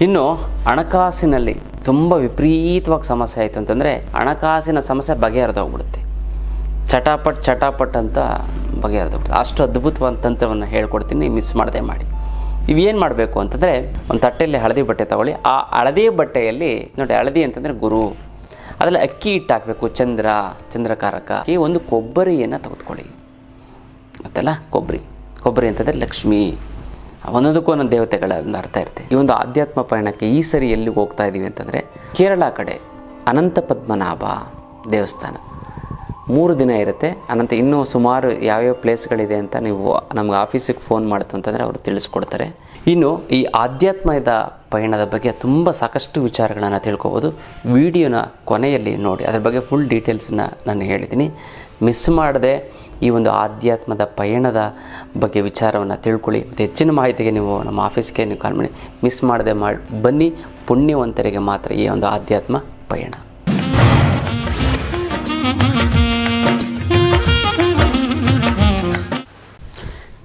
ಇನ್ನು ಹಣಕಾಸಿನಲ್ಲಿ ತುಂಬ ವಿಪರೀತವಾಗಿ ಸಮಸ್ಯೆ ಆಯಿತು ಅಂತಂದರೆ ಹಣಕಾಸಿನ ಸಮಸ್ಯೆ ಬಗೆಹರಿದೋಗ್ಬಿಡುತ್ತೆ. ಚಟಾಪಟ್ ಚಟಾಪಟ್ ಅಂತ ಬಗೆಹರಿದೋಗ್ಬಿಡುತ್ತೆ. ಅಷ್ಟು ಅದ್ಭುತವಾದ ತಂತ್ರವನ್ನು ಹೇಳ್ಕೊಡ್ತೀನಿ ಮಿಸ್ ಮಾಡದೆ ಮಾಡಿ. ಇವೇನು ಮಾಡಬೇಕು ಅಂತಂದರೆ ಒಂದು ತಟ್ಟೆಯಲ್ಲಿ ಹಳದಿ ಬಟ್ಟೆ ತಗೊಳ್ಳಿ. ಆ ಹಳದಿ ಬಟ್ಟೆಯಲ್ಲಿ ನೋಡಿ, ಹಳದಿ ಅಂತಂದರೆ ಗುರು. ಅದರಲ್ಲಿ ಅಕ್ಕಿ ಹಿಟ್ಟು ಹಾಕಬೇಕು ಚಂದ್ರ, ಚಂದ್ರಕಾರಕ. ಈ ಒಂದು ಕೊಬ್ಬರಿಯನ್ನು ತೆಗೆದುಕೊಳ್ಳಿ. ಗೊತ್ತಲ್ಲ? ಕೊಬ್ಬರಿ. ಕೊಬ್ಬರಿ ಅಂತಂದರೆ ಲಕ್ಷ್ಮಿ. ಒಂದೊಂದಕ್ಕೂ ಒಂದೊಂದು ದೇವತೆಗಳ ಒಂದು ಅರ್ಥ ಇರುತ್ತೆ. ಈ ಒಂದು ಆಧ್ಯಾತ್ಮ ಪಯಣಕ್ಕೆ ಈ ಸರಿ ಎಲ್ಲಿ ಹೋಗ್ತಾ ಇದ್ದೀವಿ ಅಂತಂದರೆ, ಕೇರಳ ಕಡೆ ಅನಂತ ಪದ್ಮನಾಭ ದೇವಸ್ಥಾನ. ಮೂರು ದಿನ ಇರುತ್ತೆ. ಅನಂತ ಇನ್ನೂ ಸುಮಾರು ಯಾವ್ಯಾವ ಪ್ಲೇಸ್ಗಳಿದೆ ಅಂತ ನೀವು ನಮ್ಗೆ ಆಫೀಸಿಗೆ ಫೋನ್ ಮಾಡ್ತು ಅಂತಂದರೆ ಅವರು ತಿಳಿಸ್ಕೊಡ್ತಾರೆ. ಇನ್ನು ಈ ಆಧ್ಯಾತ್ಮದ ಪಯಣದ ಬಗ್ಗೆ ತುಂಬ ಸಾಕಷ್ಟು ವಿಚಾರಗಳನ್ನು ತಿಳ್ಕೊಬೋದು. ವಿಡಿಯೋನ ಕೊನೆಯಲ್ಲಿ ನೋಡಿ. ಅದ್ರ ಬಗ್ಗೆ ಫುಲ್ ಡೀಟೇಲ್ಸನ್ನ ನಾನು ಹೇಳಿದ್ದೀನಿ. ಮಿಸ್ ಮಾಡದೆ ಈ ಒಂದು ಆಧ್ಯಾತ್ಮದ ಪಯಣದ ಬಗ್ಗೆ ವಿಚಾರವನ್ನು ತಿಳ್ಕೊಳ್ಳಿ. ಮತ್ತು ಹೆಚ್ಚಿನ ಮಾಹಿತಿಗೆ ನೀವು ನಮ್ಮ ಆಫೀಸ್ಗೆ ನೀವು ಕಾಲ್ ಮಾಡಿ. ಮಿಸ್ ಮಾಡದೆ ಮಾಡಿ ಬನ್ನಿ, ಪುಣ್ಯವಂತರಿಗೆ ಮಾತ್ರ ಈ ಒಂದು ಆಧ್ಯಾತ್ಮ ಪಯಣ.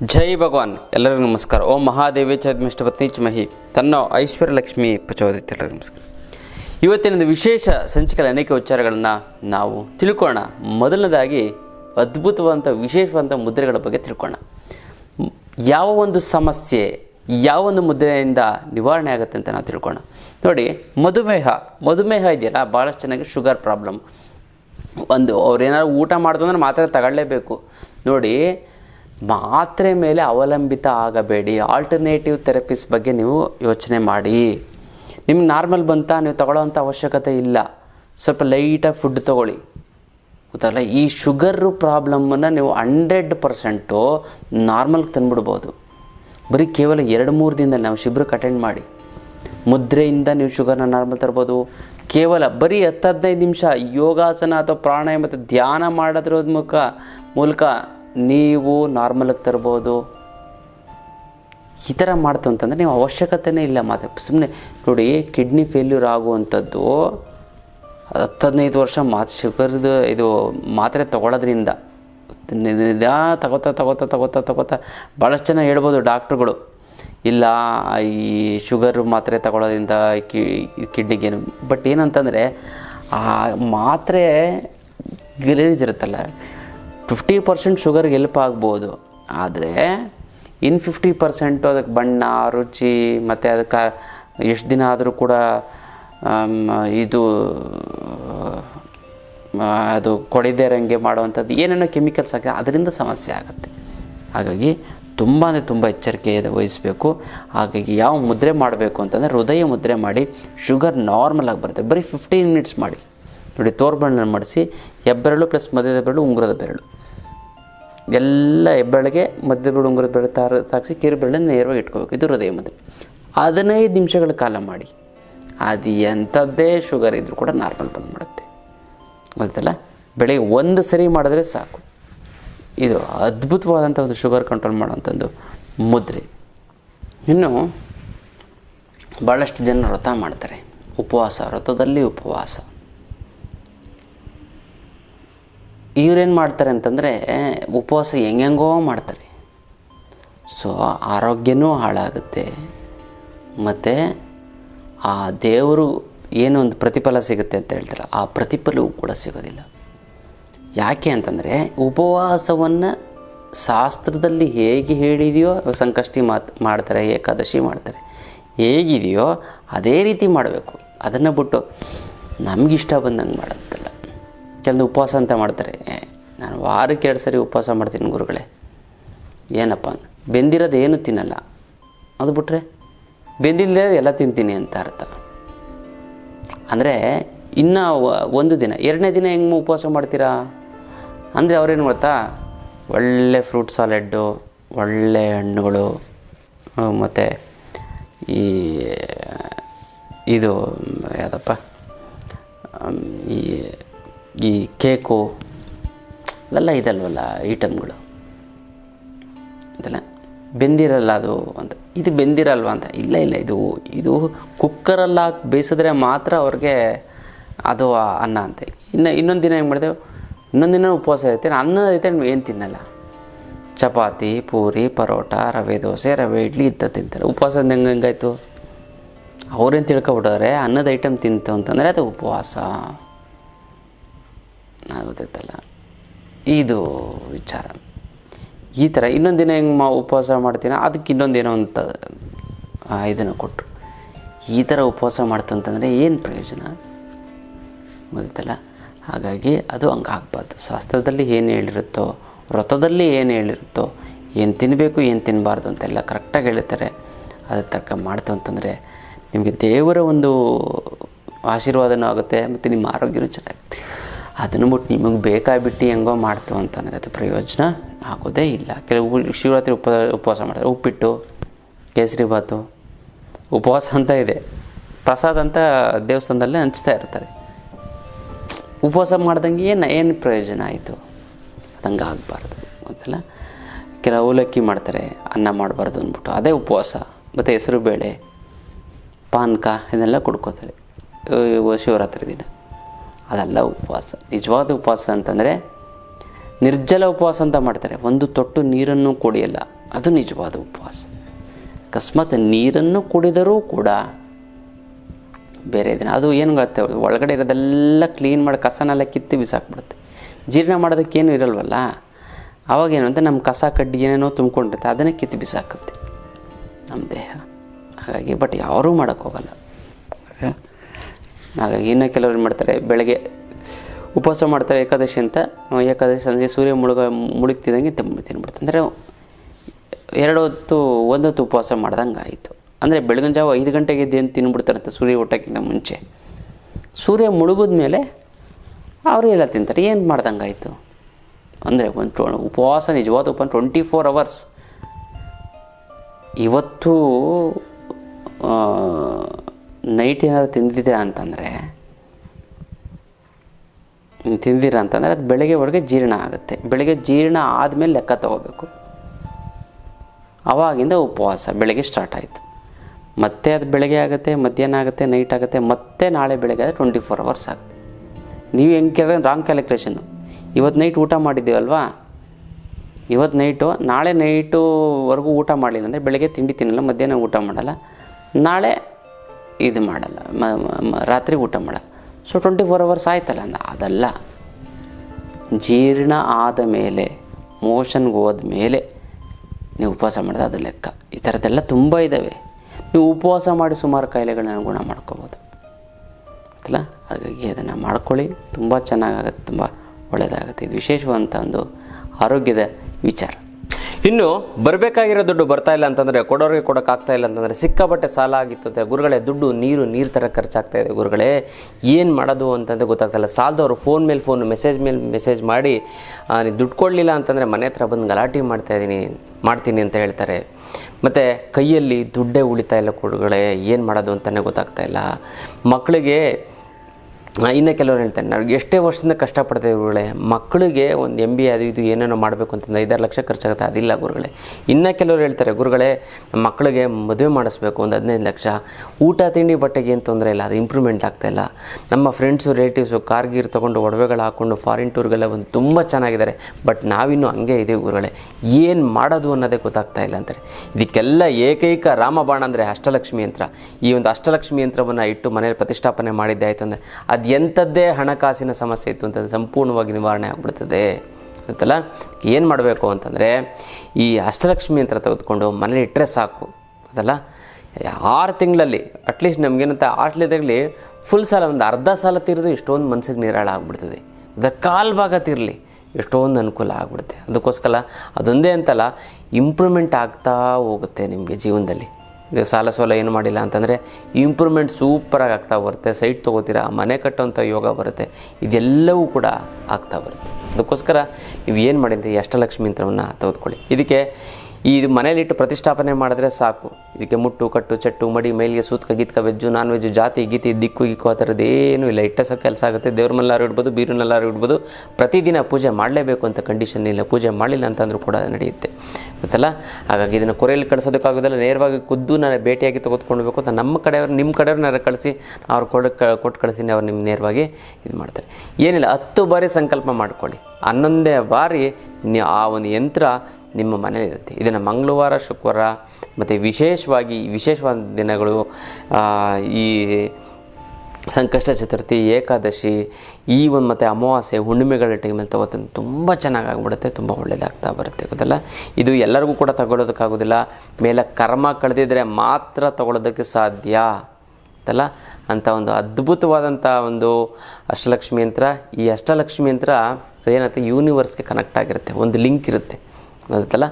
ಜೈ ಭಗವಾನ್. ಎಲ್ಲರಿಗೂ ನಮಸ್ಕಾರ. ಓಂ ಮಹಾದೇವಿ ಚದ್ಮಿಷ್ಟಪತಿ ಚಮಹಿ ಮಹಿ. ತನ್ನೋ ಐಶ್ವರ್ಯ ಲಕ್ಷ್ಮಿ ಪ್ರಚೋದಿತ ಎಲ್ಲರಿಗೂ ನಮಸ್ಕಾರ. ಇವತ್ತಿನ ವಿಶೇಷ ಸಂಚಿಕೆಯ ಅನೇಕ ವಿಚಾರಗಳನ್ನು ನಾವು ತಿಳ್ಕೊಳ್ಳೋಣ. ಮೊದಲನೇದಾಗಿ ಅದ್ಭುತವಾದಂಥ, ವಿಶೇಷವಾದಂಥ ಮುದ್ರೆಗಳ ಬಗ್ಗೆ ತಿಳ್ಕೊಳ್ಳೋಣ. ಯಾವ ಒಂದು ಸಮಸ್ಯೆ, ಯಾವ ಒಂದು ಮುದ್ರೆಯಿಂದ ನಿವಾರಣೆ ಆಗುತ್ತೆ ಅಂತ ನಾವು ತಿಳ್ಕೊಳ್ಳೋಣ. ನೋಡಿ, ಮಧುಮೇಹ ಮಧುಮೇಹ ಇದೆಯಲ್ಲ ಭಾಳಷ್ಟು ಚೆನ್ನಾಗಿ ಶುಗರ್ ಪ್ರಾಬ್ಲಮ್. ಒಂದು ಅವ್ರು ಏನಾದ್ರು ಊಟ ಮಾಡ್ತು ಅಂದ್ರೆ ಮಾತ್ರೆ ತಗೊಳ್ಳೇಬೇಕು. ನೋಡಿ, ಮಾತ್ರೆ ಮೇಲೆ ಅವಲಂಬಿತ ಆಗಬೇಡಿ. ಆಲ್ಟರ್ನೇಟಿವ್ ಥೆರಪೀಸ್ ಬಗ್ಗೆ ನೀವು ಯೋಚನೆ ಮಾಡಿ. ನಿಮ್ಗೆ ನಾರ್ಮಲ್ ಬಂತ, ನೀವು ತಗೊಳ್ಳೋವಂಥ ಅವಶ್ಯಕತೆ ಇಲ್ಲ. ಸ್ವಲ್ಪ ಲೈಟಾಗಿ ಫುಡ್ ತೊಗೊಳ್ಳಿ. ಗೊತ್ತಲ್ಲ ಈ ಶುಗರು ಪ್ರಾಬ್ಲಮ್ಮನ್ನು ನೀವು ಹಂಡ್ರೆಡ್ ಪರ್ಸೆಂಟು ನಾರ್ಮಲ್ಗೆ ತಂದುಬಿಡ್ಬೋದು ಬರೀ ಕೇವಲ ಎರಡು, ಮೂರು ದಿನದಲ್ಲಿ ನಾವು ಶಿಬಿರಕ್ಕೆ ಅಟೆಂಡ್ ಮಾಡಿ. ಮುದ್ರೆಯಿಂದ ನೀವು ಶುಗರ್ನ ನಾರ್ಮಲ್ ತರ್ಬೋದು. ಕೇವಲ ಬರೀ ಹತ್ತು ಹದಿನೈದು ನಿಮಿಷ ಯೋಗಾಸನ ಅಥವಾ ಪ್ರಾಣಾಯಾಮ ಮತ್ತು ಧ್ಯಾನ ಮಾಡೋದ್ರ ಮೂಲಕ ಮೂಲಕ ನೀವು ನಾರ್ಮಲ್ಗೆ ತರ್ಬೋದು. ಈ ಥರ ಮಾಡ್ತು ಅಂತಂದರೆ ನೀವು ಅವಶ್ಯಕತೆನೇ ಇಲ್ಲ ಮಾತು. ಸುಮ್ಮನೆ ನೋಡಿ ಕಿಡ್ನಿ ಫೇಲ್ಯೂರ್ ಆಗುವಂಥದ್ದು ಹತ್ತು ಹದಿನೈದು ವರ್ಷ ಮಾತು, ಶುಗರ್ದು ಇದು ಮಾತ್ರೆ ತಗೊಳ್ಳೋದ್ರಿಂದ ನಿಧಾ ತಗೋತಾ ತಗೋತಾ ತಗೋತಾ ತಗೋತಾ ಭಾಳಷ್ಟು ಜನ ಹೇಳ್ಬೋದು ಡಾಕ್ಟ್ರುಗಳು. ಇಲ್ಲ, ಈ ಶುಗರ್ ಮಾತ್ರೆ ತಗೊಳ್ಳೋದ್ರಿಂದ ಕಿ ಕಿಡ್ನಿಗೇನು ಬಟ್ ಏನಂತಂದರೆ, ಆ ಮಾತ್ರೆ ಗ್ರೇಜ್ ಇರುತ್ತಲ್ಲ ಫಿಫ್ಟಿ ಪರ್ಸೆಂಟ್ ಶುಗರ್ಗೆ ಹೆಲ್ಪ್ ಆಗ್ಬೋದು. ಆದರೆ ಇನ್ ಫಿಫ್ಟಿ ಪರ್ಸೆಂಟು ಅದಕ್ಕೆ ಬಣ್ಣ, ರುಚಿ, ಮತ್ತು ಅದಕ್ಕೆ ಎಷ್ಟು ದಿನ ಆದರೂ ಕೂಡ ಇದು ಅದು ಕೊಡಿದೇ ಇರೋಂಗೆ ಮಾಡುವಂಥದ್ದು ಏನೇನೋ ಕೆಮಿಕಲ್ಸ್ ಹಾಕಿ ಅದರಿಂದ ಸಮಸ್ಯೆ ಆಗುತ್ತೆ. ಹಾಗಾಗಿ ತುಂಬ ಅಂದರೆ ತುಂಬ ಎಚ್ಚರಿಕೆ ವಹಿಸಬೇಕು. ಹಾಗಾಗಿ ಯಾವ ಮುದ್ರೆ ಮಾಡಬೇಕು ಅಂತಂದರೆ ಹೃದಯ ಮುದ್ರೆ ಮಾಡಿ, ಶುಗರ್ ನಾರ್ಮಲಾಗಿ ಬರುತ್ತೆ. ಬರೀ ಫಿಫ್ಟೀನ್ ಮಿನಿಟ್ಸ್ ಮಾಡಿ. ನೋಡಿ ತೋರ್ಬಣ್ಣ ಮಾಡಿಸಿ, ಹೆಬ್ಬೆರಳು ಪ್ಲಸ್ ಮಧ್ಯದ ಬೆರಳು, ಉಂಗುರದ ಬೆರಳು. ಎಲ್ಲ ಹೆಬ್ಬೆಳಗ್ಗೆ ಮಧ್ಯದ ಬೆರಳು ಉಂಗುರದ ಬೆಳೆ ತಾರ ತಾಕ್ಸಿ ಕಿರು ನೇರವಾಗಿ ಇಟ್ಕೋಬೇಕು. ಇದು ಹೃದಯ ಮುದ್ರೆ ಹದಿನೈದು ನಿಮಿಷಗಳ ಕಾಲ ಮಾಡಿ. ಅದು ಎಂಥದ್ದೇ ಶುಗರ್ ಇದ್ದರೂ ಕೂಡ ನಾರ್ಮಲ್ ಬಂದು ಮಾಡುತ್ತೆ ಗೊತ್ತಲ್ಲ? ಬೆಳಿಗ್ಗೆ ಒಂದು ಸರಿ ಮಾಡಿದ್ರೆ ಸಾಕು. ಇದು ಅದ್ಭುತವಾದಂಥ ಒಂದು ಶುಗರ್ ಕಂಟ್ರೋಲ್ ಮಾಡುವಂಥದ್ದು ಮುದ್ರೆ. ಇನ್ನು ಭಾಳಷ್ಟು ಜನ ವ್ರತ ಮಾಡ್ತಾರೆ. ಉಪವಾಸ, ವ್ರತದಲ್ಲಿ ಉಪವಾಸ. ಇವ್ರೇನು ಮಾಡ್ತಾರೆ ಅಂತಂದರೆ ಉಪವಾಸ ಹೆಂಗೆಂಗೋ ಮಾಡ್ತಾರೆ. ಸೊ ಆರೋಗ್ಯನೂ ಹಾಳಾಗುತ್ತೆ. ಮತ್ತು ಆ ದೇವರು ಏನೋ ಒಂದು ಪ್ರತಿಫಲ ಸಿಗುತ್ತೆ ಅಂತ ಹೇಳ್ತಾರೆ ಆ ಪ್ರತಿಫಲವೂ ಕೂಡ ಸಿಗೋದಿಲ್ಲ. ಯಾಕೆ ಅಂತಂದರೆ, ಉಪವಾಸವನ್ನು ಶಾಸ್ತ್ರದಲ್ಲಿ ಹೇಗೆ ಹೇಳಿದೆಯೋ, ಸಂಕಷ್ಟಿ ಮಾತ್, ಮಾಡ್ತಾರೆ, ಏಕಾದಶಿ ಮಾಡ್ತಾರೆ. ಹೇಗಿದೆಯೋ, ಅದೇ ರೀತಿ ಮಾಡಬೇಕು. ಅದನ್ನು ಬಿಟ್ಟು ನಮಗಿಷ್ಟ ಬಂದಂಗೆ ಮಾಡೋದಲ್ಲ ಕೆಲವು ಉಪವಾಸ ಅಂತ ಮಾಡ್ತಾರೆ. ನಾನು ವಾರಕ್ಕೆ ಎರಡು ಸರಿ ಉಪವಾಸ ಮಾಡ್ತೀನಿ ಗುರುಗಳೇ. ಏನಪ್ಪ ಬೆಂದಿರೋದು ಏನು ತಿನ್ನಲ್ಲ. ಅದು ಬಿಟ್ರೆ ಬೆಂದಿಲ್ಲದೆ ಎಲ್ಲ ತಿಂತೀನಿ ಅಂತ ಅರ್ಥ. ಅಂದರೆ, ಇನ್ನು ಒಂದು ದಿನ, ಎರಡನೇ ದಿನ ಹೆಂಗೆ ಉಪವಾಸ ಮಾಡ್ತೀರಾ? ಅಂದರೆ ಅವ್ರೇನು ಗೊತ್ತಾ ಒಳ್ಳೆ ಫ್ರೂಟ್ ಸಾಲೆಡ್ಡು, ಒಳ್ಳೆ ಹಣ್ಣುಗಳು ಮತ್ತು ಈ, ಇದು, ಯಾವುದಪ್ಪ ಈ ಈ ಕೇಕು ಇವೆಲ್ಲ ಇದಲ್ವಲ್ಲ ಐಟಮ್ಗಳು? ಅಂತಲ್ಲ ಬೆಂದಿರಲ್ಲ ಅದು ಅಂತ. ಇದು ಬೆಂದಿರಲ್ವ ಅಂತ? ಇಲ್ಲ ಇಲ್ಲ, ಇದು ಇದು ಕುಕ್ಕರಲ್ಲಿ ಹಾಕಿ ಬೇಯಿಸಿದ್ರೆ ಮಾತ್ರ ಅವ್ರಿಗೆ ಅದು ಅನ್ನ ಅಂತ. ಇನ್ನು ಇನ್ನೊಂದು ದಿನ ಏನು ಮಾಡಿದೆವು ಇನ್ನೊಂದು ದಿನ ಉಪವಾಸ ಇರುತ್ತೆ. ಅನ್ನ ಐತೆ ಏನು ತಿನ್ನಲ್ಲ. ಚಪಾತಿ, ಪೂರಿ, ಪರೋಟ, ರವೆ ದೋಸೆ, ರವೆ ಇಡ್ಲಿ ಇದ್ದ ತಿಂತಾರೆ. ಉಪವಾಸ ಹೆಂಗೆ ಹೆಂಗಾಯ್ತು ಅವ್ರೇನು ತಿಳ್ಕೊಬಿಡೋರೆ ಅನ್ನದ ಐಟಮ್ ತಿಂತು ಅಂತಂದರೆ ಅದು ಉಪವಾಸ. ಆಗುತ್ತಲ್ಲ ಇದು ವಿಚಾರ. ಈ ಥರ ಇನ್ನೊಂದು ದಿನ ಹೆಂಗೆ ಮಾ ಉಪವಾಸ ಮಾಡ್ತೀನಿ? ಅದಕ್ಕೆ ಇನ್ನೊಂದೇನೋ ಅಂತ ಇದನ್ನು ಕೊಟ್ಟರು ಈ ಥರ ಉಪವಾಸ ಮಾಡ್ತು ಅಂತಂದರೆ ಏನು ಪ್ರಯೋಜನ? ಗೊತ್ತಲ್ಲ ಹಾಗಾಗಿ ಅದು ಹಂಗೆ ಆಗಬಾರ್ದು. ಶಾಸ್ತ್ರದಲ್ಲಿ ಏನು ಹೇಳಿರುತ್ತೋ, ವ್ರತದಲ್ಲಿ ಏನು ಹೇಳಿರುತ್ತೋ, ಏನು ತಿನ್ನಬೇಕು ಏನು ತಿನ್ನಬಾರ್ದು ಅಂತೆಲ್ಲ ಕರೆಕ್ಟಾಗಿ ಹೇಳ್ತಾರೆ. ಅದಕ್ಕೆ ತಕ್ಕ ಮಾಡ್ತು ಅಂತಂದರೆ ನಿಮಗೆ ದೇವರ ಒಂದು ಆಶೀರ್ವಾದನೂ ಆಗುತ್ತೆ, ಮತ್ತು ನಿಮ್ಮ ಆರೋಗ್ಯನೂ ಚೆನ್ನಾಗುತ್ತೆ ಅದನ್ನು ಬಿಟ್ಟು ನಿಮಗೆ ಬೇಕಾಗ್ಬಿಟ್ಟು ಹೆಂಗೋ ಮಾಡ್ತು ಅಂತಂದರೆ ಅದು ಪ್ರಯೋಜನ ಆಗೋದೇ ಇಲ್ಲ. ಕೆಲವು ಶಿವರಾತ್ರಿ ಉಪ ಉಪವಾಸ ಮಾಡ್ತಾರೆ. ಉಪ್ಪಿಟ್ಟು, ಕೇಸರಿ ಬಾತು ಉಪವಾಸ ಅಂತ ಇದೆ. ಪ್ರಸಾದ ಅಂತ ದೇವಸ್ಥಾನದಲ್ಲೇ ಹಂಚ್ತಾ ಇರ್ತಾರೆ. ಉಪವಾಸ ಮಾಡ್ದಂಗೆ ಏನು ಏನು ಪ್ರಯೋಜನ ಆಯಿತು? ಅದಂಗೆ ಆಗಬಾರ್ದು. ಅಂತಲ್ಲ ಕೆಲವು ಅವಲಕ್ಕಿ ಮಾಡ್ತಾರೆ, ಅನ್ನ ಮಾಡಬಾರ್ದು ಅಂದ್ಬಿಟ್ಟು. ಅದೇ ಉಪವಾಸ. ಮತ್ತು ಹೆಸರು ಬೇಳೆ, ಪಾನಕ, ಇದನ್ನೆಲ್ಲ ಕುಡ್ಕೋತಾರೆ. ಶಿವರಾತ್ರಿ ದಿನ. ಅದೆಲ್ಲ ಉಪವಾಸ. ನಿಜವಾದ ಉಪವಾಸ ಅಂತಂದರೆ ನಿರ್ಜಲ ಉಪವಾಸ ಅಂತ ಮಾಡ್ತಾರೆ. ಒಂದು ತೊಟ್ಟು ನೀರನ್ನು ಕುಡಿಯಲ್ಲ. ಅದು ನಿಜವಾದ ಉಪವಾಸ. ಅಕಸ್ಮಾತ್ ನೀರನ್ನು ಕುಡಿದರೂ ಕೂಡ ಬೇರೆ ದಿನ. ಅದು ಏನು ಗೊತ್ತೆ, ಒಳಗಡೆ ಇರೋದೆಲ್ಲ ಕ್ಲೀನ್ ಮಾಡಿ ಕಸನೆಲ್ಲ ಕಿತ್ತು ಬಿಸಾಕ್ಬಿಡುತ್ತೆ. ಜೀರ್ಣ ಮಾಡೋದಕ್ಕೇನು ಇರಲ್ವಲ್ಲ? ಅವಾಗೇನು ಅಂತ ನಮ್ಮ ಕಸ ಕಡ್ಡಿ ಏನೇನೋ ತುಂಬ್ಕೊಂಡಿರುತ್ತೆ, ಅದನ್ನೇ ಕಿತ್ತು ಬಿಸಾಕುತ್ತೆ. ನಮ್ಮ ದೇಹ. ಹಾಗಾಗಿ, ಬಟ್ ಯಾರೂ ಮಾಡೋಕ್ಕೋಗಲ್ಲ. ಹಾಗಾಗಿ ಇನ್ನು ಕೆಲವರು ಏನು ಮಾಡ್ತಾರೆ, ಬೆಳಗ್ಗೆ ಉಪವಾಸ ಮಾಡ್ತಾರೆ ಏಕಾದಶಿ ಅಂತ. ಏಕಾದಶಿ ಸಂಜೆ ಸೂರ್ಯ ಮುಳುಗ, ಮುಳುಗ್ತಿದ್ದಂಗೆ ತಿನ್ ತಿನ್ಬಿಡ್ತಾರೆ ಅಂದರೆ ಎರಡು ಹೊತ್ತು, ಒಂದು ಹೊತ್ತು ಉಪವಾಸ ಮಾಡ್ದಂಗೆ ಆಯಿತು. ಅಂದರೆ ಬೆಳಗಿನ ಜಾವ ಐದು ಗಂಟೆಗೆ ಇದ್ದೇನು ತಿನ್ಬಿಡ್ತಾರಂತೆ ಸೂರ್ಯ ಊಟಕ್ಕಿಂತ ಮುಂಚೆ. ಸೂರ್ಯ ಮುಳುಗಿದ ಮೇಲೆ ಅವರು ಎಲ್ಲ ತಿಂತಾರೆ, ಏನು ಮಾಡ್ದಂಗೆ ಆಯಿತು? ಅಂದರೆ ಒಂದು ಉಪವಾಸ ನಿಜವಾದ ಉಪ ಟ್ವೆಂಟಿ ಫೋರ್ ಅವರ್ಸ್ ಇವತ್ತು ನೈಟ್ ಏನಾದ್ರು ತಿಂದಿದ್ದೀರಾ ಅಂತಂದರೆ ತಿಂದಿರ ಅಂತಂದರೆ ಅದು ಬೆಳಗ್ಗೆ ಒಳಗೆ ಜೀರ್ಣ ಆಗುತ್ತೆ. ಬೆಳಗ್ಗೆ ಜೀರ್ಣ ಆದಮೇಲೆ ಲೆಕ್ಕ ತಗೋಬೇಕು. ಆವಾಗಿಂದ ಉಪವಾಸ, ಬೆಳಗ್ಗೆ ಸ್ಟಾರ್ಟ್ ಆಯಿತು. ಮತ್ತೆ ಅದು ಬೆಳಗ್ಗೆ ಆಗುತ್ತೆ, ಮಧ್ಯಾಹ್ನ ಆಗುತ್ತೆ ನೈಟ್ ಆಗುತ್ತೆ, ಮತ್ತೆ ನಾಳೆ ಬೆಳಗ್ಗೆ ಆದರೆ ಟ್ವೆಂಟಿ ಫೋರ್ ಅವರ್ಸ್ ಆಗುತ್ತೆ. ನೀವು ಹೆಂಗೆ ಕೇಳಿದ್ರೆ ರಾಂಗ್ ಕ್ಯಾಲ್ಕುಲೇಷನ್ನು ಇವತ್ತು ನೈಟ್ ಊಟ ಮಾಡಿದ್ದೀವಲ್ವಾ? ಇವತ್ತು ನೈಟು ನಾಳೆ ನೈಟುವರೆಗೂ ಊಟ ಮಾಡಲಿಲ್ಲ ಅಂದರೆ ಬೆಳಗ್ಗೆ ತಿಂಡಿ ತಿನ್ನಲ್ಲ, ಮಧ್ಯಾಹ್ನ ಊಟ ಮಾಡಲ್ಲ. ನಾಳೆ ಇದು ಮಾಡಲ್ಲ. ರಾತ್ರಿ ಊಟ ಮಾಡಲ್ಲ ಸೊ ಟ್ವೆಂಟಿ ಫೋರ್ ಅವರ್ಸ್ ಆಯ್ತಲ್ಲ ಅಂದ. ಅದಲ್ಲ. ಜೀರ್ಣ ಆದ ಮೇಲೆ ಮೋಷನ್ಗೆ ಹೋದ ಮೇಲೆ ನೀವು ಉಪವಾಸ ಮಾಡಿದ್ರೆ ಅದು ಲೆಕ್ಕ. ಈ ಥರದ್ದೆಲ್ಲ ತುಂಬ ಇದ್ದಾವೆ ನೀವು ಉಪವಾಸ ಮಾಡಿ ಸುಮಾರು ಕಾಯಿಲೆಗಳನ್ನ ಗುಣ ಮಾಡ್ಕೋಬೋದು. ಅಲ್ಲ ಹಾಗಾಗಿ ಅದನ್ನು ಮಾಡ್ಕೊಳ್ಳಿ. ತುಂಬ ಚೆನ್ನಾಗಾಗುತ್ತೆ, ತುಂಬ ಒಳ್ಳೆಯದಾಗುತ್ತೆ ಇದು ವಿಶೇಷವಾದಂಥ ಒಂದು ಆರೋಗ್ಯದ ವಿಚಾರ. ಇನ್ನು ಬರಬೇಕಾಗಿರೋ ದುಡ್ಡು ಬರ್ತಾ ಇಲ್ಲ ಅಂತಂದರೆ ಕೊಡೋರಿಗೆ ಕೊಡೋಕ್ಕಾಗ್ತಾ ಇಲ್ಲ ಅಂತಂದರೆ ಸಿಕ್ಕಾಪಟ್ಟೆ ಸಾಲ ಆಗಿತ್ತು ಅಂತ ಗುರುಗಳೇ, ದುಡ್ಡು, ನೀರು ನೀರು ಥರ ಖರ್ಚಾಗ್ತಾ ಇದೆ ಗುರುಗಳೇ. ಏನು ಮಾಡೋದು ಗೊತ್ತಾಗ್ತಾ ಗೊತ್ತಾಗ್ತಾಯಿಲ್ಲ ಸಾಲದವರು ಫೋನ್ ಮೇಲೆ ಫೋನ್ ಮೆಸೇಜ್ ಮೇಲೆ ಮೆಸೇಜ್ ಮಾಡಿ ನೀನು ದುಡ್ಡು ಕೊಡಲಿಲ್ಲ ಅಂತಂದರೆ ಮನೆ ಹತ್ರ ಬಂದು ಗಲಾಟೆ ಮಾಡ್ತಾ ಇದ್ದೀನಿ ಮಾಡ್ತೀನಿ ಅಂತ ಹೇಳ್ತಾರೆ. ಮತ್ತು ಕೈಯಲ್ಲಿ ದುಡ್ಡೇ ಉಳಿತಾ ಇಲ್ಲ ಗುರುಗಳೇ, ಏನು ಮಾಡೋದು ಅಂತಲೇ ಗೊತ್ತಾಗ್ತಾ ಇಲ್ಲ. ಮಕ್ಕಳಿಗೆ ಇನ್ನು ಕೆಲವರು ಹೇಳ್ತಾರೆ ನಾವು ಎಷ್ಟೇ ವರ್ಷದಿಂದ ಕಷ್ಟಪಡ್ತೇವೆ ಗುರುಗಳೇ, ಮಕ್ಕಳಿಗೆ ಒಂದು ಎಂ ಬಿ ಅದು ಇದು ಏನೇನೋ ಮಾಡಬೇಕು ಅಂತಂದ್ರೆ ಐದಾರು ಲಕ್ಷ ಖರ್ಚಾಗುತ್ತೆ, ಅದಿಲ್ಲ ಗುರುಗಳೇ. ಇನ್ನೂ ಕೆಲವ್ರು ಹೇಳ್ತಾರೆ, ಗುರುಗಳೇ ಮಕ್ಕಳಿಗೆ ಮದುವೆ ಮಾಡಿಸ್ಬೇಕು ಒಂದು ಹದಿನೈದು ಲಕ್ಷ, ಊಟ, ತಿಂಡಿ, ಬಟ್ಟೆಗೆ ಏನು ತೊಂದರೆ ಇಲ್ಲ, ಅದು ಇಂಪ್ರೂವ್ಮೆಂಟ್ ಆಗ್ತಾಯಿಲ್ಲ ನಮ್ಮ ಫ್ರೆಂಡ್ಸು ರಿಲೇಟಿವ್ಸು ಕಾರ್, ಗೀರ್ ತೊಗೊಂಡು ಒಡವೆಗಳು ಹಾಕ್ಕೊಂಡು ಫಾರಿನ್ ಟೂರ್ಗೆಲ್ಲ ಒಂದು ತುಂಬ ಚೆನ್ನಾಗಿದ್ದಾರೆ ಬಟ್ ನಾವಿನ್ನೂ ಹಂಗೆ ಇದ್ದೀವಿ ಗುರುಗಳೇ. ಏನು ಮಾಡೋದು ಅನ್ನೋದೇ ಗೊತ್ತಾಗ್ತಾ ಇಲ್ಲ ಅಂತಾರೆ. ಇದಕ್ಕೆಲ್ಲ ಏಕೈಕ ರಾಮಬಾಣ ಅಂದರೆ ಅಷ್ಟಲಕ್ಷ್ಮಿ ಯಂತ್ರ. ಈ ಒಂದು ಅಷ್ಟಲಕ್ಷ್ಮಿ ಯಂತ್ರವನ್ನು ಇಟ್ಟು ಮನೇಲಿ ಪ್ರತಿಷ್ಠಾಪನೆ ಮಾಡಿದ್ದೆ ಆಯಿತು ಅಂದರೆ ಅದು ಎಂಥದ್ದೇ ಹಣಕಾಸಿನ ಸಮಸ್ಯೆ ಇತ್ತು ಅಂತಂದರೆ ಸಂಪೂರ್ಣವಾಗಿ ನಿವಾರಣೆ ಆಗ್ಬಿಡ್ತದೆ. ಗೊತ್ತಲ್ಲ? ಏನು ಮಾಡಬೇಕು ಅಂತಂದರೆ ಈ ಅಷ್ಟಲಕ್ಷ್ಮಿ ಯಂತ್ರ ತೆಗೆದುಕೊಂಡು ಮನೇಲಿ ಇಟ್ಟರೆ ಸಾಕು. ಅದಲ್ಲ ಆರು ತಿಂಗಳಲ್ಲಿ ಅಟ್ಲೀಸ್ಟ್ ನಮಗೇನಂತ ಆಟ್ಲಿದಾಗಲಿ ಫುಲ್ ಸಾಲ, ಒಂದು ಅರ್ಧ ಸಾಲ ತೀರಿದು ಎಷ್ಟೊಂದು ಮನಸ್ಸಿಗೆ ನಿರಾಳ ಆಗ್ಬಿಡ್ತದೆ. ಅದರ ಕಾಲು ಭಾಗ ತೀರಲಿ, ಎಷ್ಟೊಂದು ಅನುಕೂಲ ಆಗ್ಬಿಡುತ್ತೆ. ಅದಕ್ಕೋಸ್ಕರ ಅದೊಂದೇ ಅಂತಲ್ಲ ಇಂಪ್ರೂವ್ಮೆಂಟ್ ಆಗ್ತಾ ಹೋಗುತ್ತೆ ನಿಮಗೆ ಜೀವನದಲ್ಲಿ. ಸಾಲ ಸೋಲ ಏನು ಮಾಡಿಲ್ಲ ಅಂತಂದರೆ ಇಂಪ್ರೂವ್ಮೆಂಟ್ ಸೂಪರಾಗಿ ಆಗ್ತಾ ಬರುತ್ತೆ. ಸೈಟ್ ತೊಗೋತೀರಾ, ಮನೆ ಕಟ್ಟೋಂಥ ಯೋಗ ಬರುತ್ತೆ. ಇದೆಲ್ಲವೂ ಕೂಡ ಆಗ್ತಾ ಬರುತ್ತೆ. ಅದಕ್ಕೋಸ್ಕರ ನೀವು ಏನು ಮಾಡಿದ್ರೆ ಅಷ್ಟಲಕ್ಷ್ಮಿ ಯಂತ್ರವನ್ನು ತೆಗೆದುಕೊಳ್ಳಿ. ಇದಕ್ಕೆ ಈ ಮನೇಲಿಟ್ಟು ಪ್ರತಿಷ್ಠಾಪನೆ ಮಾಡಿದ್ರೆ ಸಾಕು. ಇದಕ್ಕೆ ಮುಟ್ಟು, ಕಟ್ಟು, ಚಟ್ಟು, ಮಡಿ, ಮೇಲಿಗೆ ಸೂತ್ಕ, ಗೀತ್ಕ, ವೆಜ್ಜು ನಾನ್ ವೆಜ್ ಜಾತಿ, ಗೀತಿ, ದಿಕ್ಕು, ಗಿಕ್ಕು ಆ ಥರದ್ದು ಇಲ್ಲ. ಇಟ್ಟ ಸಹ ಕೆಲಸ ಆಗುತ್ತೆ. ದೇವ್ರ ಇಡ್ಬೋದು, ಬೀರಿನಲ್ಲಾರು ಇಡ್ಬೋದು. ಪ್ರತಿದಿನ ಪೂಜೆ ಮಾಡಲೇಬೇಕು ಅಂತ ಕಂಡೀಷನ್ ಇಲ್ಲ. ಪೂಜೆ ಮಾಡಲಿಲ್ಲ ಅಂತಂದ್ರೂ ಕೂಡ ನಡೆಯುತ್ತೆ. ಗೊತ್ತಲ್ಲ? ಹಾಗಾಗಿ ಇದನ್ನು ಕೊರೆಯಲ್ಲಿ ಕಳಿಸೋದಕ್ಕಾಗೋದಿಲ್ಲ. ನೇರವಾಗಿ ಖುದ್ದು ನಾನು ಭೇಟಿಯಾಗಿ ತೆಗೆದುಕೊಳ್ಬೇಕು ಅಂತ ನಮ್ಮ ಕಡೆಯವ್ರು, ನಿಮ್ಮ ಕಡೆಯವ್ರನ್ನ ಕಳಿಸಿ, ಅವ್ರು ಕೊಡ ಕೊಟ್ಟು ಕಳಿಸಿ ಅವ್ರು ನಿಮ್ಮ ನೇರವಾಗಿ ಇದು ಮಾಡ್ತಾರೆ. ಏನಿಲ್ಲ, ಹತ್ತು ಬಾರಿ ಸಂಕಲ್ಪ ಮಾಡ್ಕೊಳ್ಳಿ. ಹನ್ನೊಂದೇ ಬಾರಿ ಆ ಒಂದು ಯಂತ್ರ ನಿಮ್ಮ ಮನೇಲಿರುತ್ತೆ ಇದನ್ನು ಮಂಗಳವಾರ, ಶುಕ್ರವಾರ ಮತ್ತು ವಿಶೇಷವಾಗಿ ವಿಶೇಷವಾದ ದಿನಗಳು ಈ ಸಂಕಷ್ಟ ಚತುರ್ಥಿ, ಏಕಾದಶಿ, ಈ ಒಂದು ಮತ್ತು ಅಮಾವಾಸ್ಯೆ, ಹುಣ್ಣಿಮೆಗಳ ಟೈಮಲ್ಲಿ ತಗೋತೀನಿ ತುಂಬ ಚೆನ್ನಾಗಿ ಆಗ್ಬಿಡುತ್ತೆ ತುಂಬ ಒಳ್ಳೆಯದಾಗ್ತಾ ಬರುತ್ತೆ, ಗೊತ್ತಲ್ಲ? ಇದು ಎಲ್ಲರಿಗೂ ಕೂಡ ತಗೊಳ್ಳೋದಕ್ಕಾಗೋದಿಲ್ಲ. ಮೇಲೆ ಕರ್ಮ ಕಳೆದಿದ್ರೆ ಮಾತ್ರ ತಗೊಳ್ಳೋದಕ್ಕೆ ಸಾಧ್ಯ. ಅಂತಲ್ಲ ಅಂಥ ಒಂದು ಅದ್ಭುತವಾದಂಥ ಒಂದು ಅಷ್ಟಲಕ್ಷ್ಮಿ ಯಂತ್ರ. ಈ ಅಷ್ಟಲಕ್ಷ್ಮಿ ಯಂತ್ರ ಅದೇನಂತೆ ಯೂನಿವರ್ಸ್ಗೆ ಕನೆಕ್ಟ್ ಆಗಿರುತ್ತೆ. ಒಂದು ಲಿಂಕ್ ಇರುತ್ತೆ. ಗೊತ್ತಲ್ಲ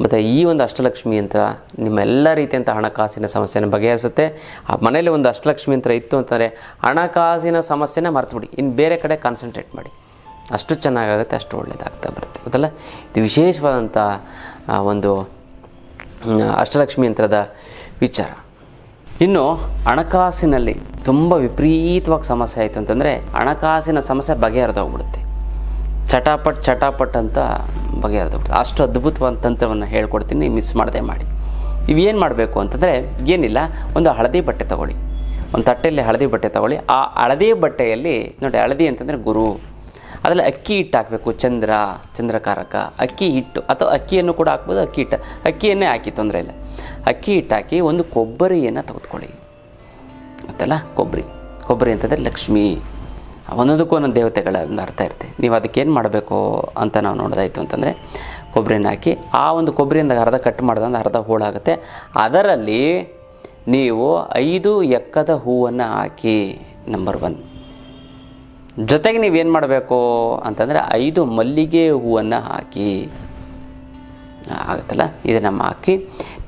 ಮತ್ತು ಈ ಒಂದು ಅಷ್ಟಲಕ್ಷ್ಮಿ ಅಂತ ನಿಮ್ಮ ಎಲ್ಲ ರೀತಿಯಂಥ ಹಣಕಾಸಿನ ಸಮಸ್ಯೆನ ಬಗೆಹರಿಸುತ್ತೆ. ಆ ಮನೇಲಿ ಒಂದು ಅಷ್ಟಲಕ್ಷ್ಮಿ ಅಂತ ಇತ್ತು ಅಂತಂದರೆ ಹಣಕಾಸಿನ ಸಮಸ್ಯೆನ ಮರ್ತುಬಿಡಿ. ಇನ್ನು ಬೇರೆ ಕಡೆ ಕಾನ್ಸಂಟ್ರೇಟ್ ಮಾಡಿ. ಅಷ್ಟು ಚೆನ್ನಾಗಾಗುತ್ತೆ, ಅಷ್ಟು ಒಳ್ಳೆಯದಾಗ್ತಾ ಬರುತ್ತೆ. ಗೊತ್ತಲ್ಲ? ಇದು ವಿಶೇಷವಾದಂಥ ಒಂದು ಅಷ್ಟಲಕ್ಷ್ಮಿ ಯಂತ್ರದ ವಿಚಾರ. ಇನ್ನು ಹಣಕಾಸಿನಲ್ಲಿ ತುಂಬ ವಿಪರೀತವಾಗಿ ಸಮಸ್ಯೆ ಆಯಿತು ಅಂತಂದರೆ ಹಣಕಾಸಿನ ಸಮಸ್ಯೆ ಬಗೆಹರಿದೋಗ್ಬಿಡುತ್ತೆ. ಚಟಾಪಟ್ ಚಟಾಪಟ್ ಅಂತ ಬಗೆಹರಿದೋಗ್ಬಿಡುತ್ತೆ ಅಷ್ಟು ಅದ್ಭುತವಾದ ತಂತ್ರವನ್ನು ಹೇಳ್ಕೊಡ್ತೀನಿ ಮಿಸ್ ಮಾಡದೆ ಮಾಡಿ. ಇವೇನು ಮಾಡಬೇಕು ಅಂತಂದರೆ, ಏನಿಲ್ಲ, ಒಂದು ಹಳದಿ ಬಟ್ಟೆ ತಗೊಳ್ಳಿ. ಒಂದು ತಟ್ಟೆಯಲ್ಲಿ ಹಳದಿ ಬಟ್ಟೆ ತಗೊಳ್ಳಿ. ಆ ಹಳದಿ ಬಟ್ಟೆಯಲ್ಲಿ, ನೋಡಿ ಹಳದಿ ಅಂತಂದರೆ ಗುರು. ಅದರಲ್ಲಿ ಅಕ್ಕಿ ಹಿಟ್ಟು ಹಾಕಬೇಕು, ಚಂದ್ರ, ಚಂದ್ರಕಾರಕ. ಅಕ್ಕಿ ಹಿಟ್ಟು, ಅಥವಾ ಅಕ್ಕಿಯನ್ನು ಕೂಡ ಹಾಕ್ಬೋದು, ಅಕ್ಕಿ ಹಿಟ್ಟು, ಅಕ್ಕಿಯನ್ನೇ ಹಾಕಿ ತೊಂದರೆ ಇಲ್ಲ. ಅಕ್ಕಿ ಹಿಟ್ಟು ಹಾಕಿ ಒಂದು ಕೊಬ್ಬರಿಯನ್ನು ತೆಗೆದುಕೊಳ್ಳಿ. ಗೊತ್ತಲ್ಲ? ಕೊಬ್ಬರಿ. ಕೊಬ್ಬರಿ ಅಂತಂದರೆ ಲಕ್ಷ್ಮಿ. ಒಂದೊಂದಕ್ಕೂ ಒಂದೊಂದು ದೇವತೆಗಳ ಅರ್ಥ ಇರುತ್ತೆ. ನೀವು ಅದಕ್ಕೆ ಏನು ಮಾಡಬೇಕು ಅಂತ ನಾವು ನೋಡೋದಾಯಿತು ಅಂತಂದರೆ, ಕೊಬ್ಬರಿನ ಹಾಕಿ, ಆ ಒಂದು ಕೊಬ್ಬರಿಯಿಂದ ಅರ್ಧ ಕಟ್ ಮಾಡಿದ್ರೆ ಅರ್ಧ ಹೋಳಾಗುತ್ತೆ ಅದರಲ್ಲಿ ನೀವು ಐದು ಎಕ್ಕದ ಹೂವನ್ನು ಹಾಕಿ ನಂಬರ್ ಒನ್ ಜೊತೆಗೆ ನೀವೇನು ಮಾಡಬೇಕು ಅಂತಂದರೆ, ಐದು ಮಲ್ಲಿಗೆ ಹೂವನ್ನು ಹಾಕಿ. ಆಗುತ್ತಲ್ಲ? ಇದನ್ನು ಹಾಕಿ,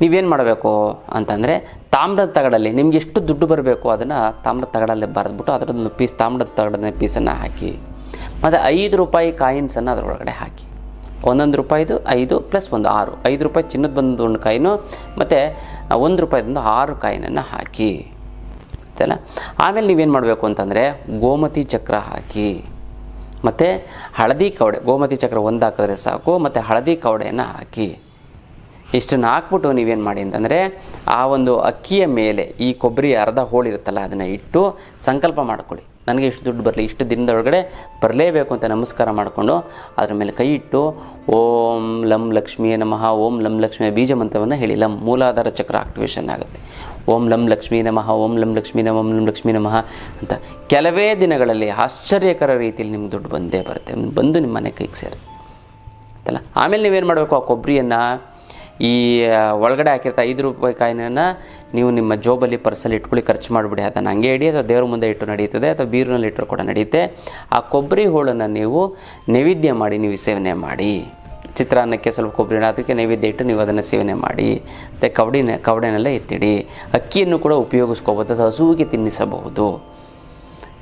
ನೀವೇನು ಮಾಡಬೇಕು ಅಂತಂದರೆ ತಾಮ್ರದ ತಗಡಲ್ಲಿ ನಿಮ್ಗೆ ಎಷ್ಟು ದುಡ್ಡು ಬರಬೇಕು ಅದನ್ನು ತಾಮ್ರದ ತಗಡಲ್ಲಿ ಬರೆದ್ಬಿಟ್ಟು ಅದರದ್ದು ಪೀಸ್ ತಾಮ್ರದ ತಗಡನ ಪೀಸನ್ನು ಹಾಕಿ, ಮತ್ತು ಐದು ರೂಪಾಯಿ ಕಾಯಿನ್ಸನ್ನು ಅದರೊಳಗಡೆ ಹಾಕಿ. ಒಂದೊಂದು ರೂಪಾಯಿದು ಐದು ಪ್ಲಸ್ ಒಂದು ಆರು. ಐದು ರೂಪಾಯಿ ಚಿನ್ನದ ಬಂದು ಒಂದು ಕಾಯಿನು ಮತ್ತು ಒಂದು ರೂಪಾಯಿದೊಂದು ಆರು ಕಾಯಿನನ್ನು ಹಾಕಿ. ಆಯ್ತಲ್ಲ ಆಮೇಲೆ ನೀವೇನು ಮಾಡಬೇಕು ಅಂತಂದರೆ ಗೋಮತಿ ಚಕ್ರ ಹಾಕಿ, ಮತ್ತು ಹಳದಿ ಕವಡೆ, ಗೋಮತಿ ಚಕ್ರ ಒಂದು ಹಾಕಿದ್ರೆ ಸಾಕು, ಮತ್ತು ಹಳದಿ ಕವಡೆಯನ್ನು ಹಾಕಿ. ಇಷ್ಟನ್ನು ಹಾಕ್ಬಿಟ್ಟು ನೀವೇನು ಮಾಡಿ ಅಂತಂದರೆ ಆ ಒಂದು ಅಕ್ಕಿಯ ಮೇಲೆ ಈ ಕೊಬ್ಬರಿ ಅರ್ಧ ಹೋಳಿರುತ್ತಲ್ಲ ಅದನ್ನು ಇಟ್ಟು ಸಂಕಲ್ಪ ಮಾಡ್ಕೊಳ್ಳಿ. ನನಗೆ ಇಷ್ಟು ದುಡ್ಡು ಬರಲಿ, ಇಷ್ಟು ದಿನದೊಳಗಡೆ ಬರಲೇಬೇಕು ಅಂತ ನಮಸ್ಕಾರ ಮಾಡಿಕೊಂಡು ಅದ್ರ ಮೇಲೆ ಕೈ ಇಟ್ಟು ಓಂ ಲಂ ಲಕ್ಷ್ಮಿಯೇ ನಮಃ, ಓಂ ಲಂ ಲಕ್ಷ್ಮಿಯ ಬೀಜ ಮಂತ್ರವನ್ನು ಹೇಳಿ. ಲಂ ಮೂಲಾಧಾರ ಚಕ್ರ ಆಕ್ಟಿವೇಶನ್ ಆಗುತ್ತೆ. ಓಂ ಲಂ ಲಕ್ಷ್ಮೀ ನಮಃ, ಓಂ ಲಂ ಲಕ್ಷ್ಮೀ ನಮಃ, ಓಂ ಲಂ ಲಕ್ಷ್ಮೀ ನಮಃ ಅಂತ ಕೆಲವೇ ದಿನಗಳಲ್ಲಿ ಆಶ್ಚರ್ಯಕರ ರೀತಿಯಲ್ಲಿ ನಿಮ್ಗೆ ದುಡ್ಡು ಬಂದೇ ಬರುತ್ತೆ. ಬಂದು ನಿಮ್ಮ ಮನೆ ಕೈಗೆ ಸೇರುತ್ತೆ. ಆಮೇಲೆ ನೀವೇನು ಮಾಡಬೇಕು? ಆ ಕೊಬ್ಬರಿಯನ್ನು ಈ ಒಳಗಡೆ ಹಾಕಿರ್ತ ಐದು ರೂಪಾಯಿ ಕಾಯಿನ ನೀವು ನಿಮ್ಮ ಜೋಬಲ್ಲಿ ಪರ್ಸಲ್ಲಿ ಇಟ್ಕೊಳ್ಳಿ, ಖರ್ಚು ಮಾಡಿಬಿಡಿ. ಅದನ್ನು ಹಂಗೆ ಇಡಿ, ಅಥವಾ ದೇವ್ರ ಮುಂದೆ ಇಟ್ಟು ನಡೆಯುತ್ತದೆ, ಅಥವಾ ಬೀರಿನಲ್ಲಿ ಇಟ್ಟರು ಕೂಡ ನಡೆಯುತ್ತೆ. ಆ ಕೊಬ್ಬರಿ ಹೋಳನ್ನು ನೀವು ನೈವೇದ್ಯ ಮಾಡಿ, ನೀವು ಸೇವನೆ ಮಾಡಿ. ಚಿತ್ರಾನ್ನಕ್ಕೆ ಸ್ವಲ್ಪ ಕೊಬ್ಬರಿ ಅದಕ್ಕೆ ನೈವೇದ್ಯ ಇಟ್ಟು ನೀವು ಅದನ್ನು ಸೇವನೆ ಮಾಡಿ. ಮತ್ತು ಕವಡಿನ, ಕವಡೆನೆಲ್ಲ ಎತ್ತಿಡಿ. ಅಕ್ಕಿಯನ್ನು ಕೂಡ ಉಪಯೋಗಿಸ್ಕೋಬೋದು ಅಥವಾ ಹಸುವಿಗೆ ತಿನ್ನಿಸಬಹುದು.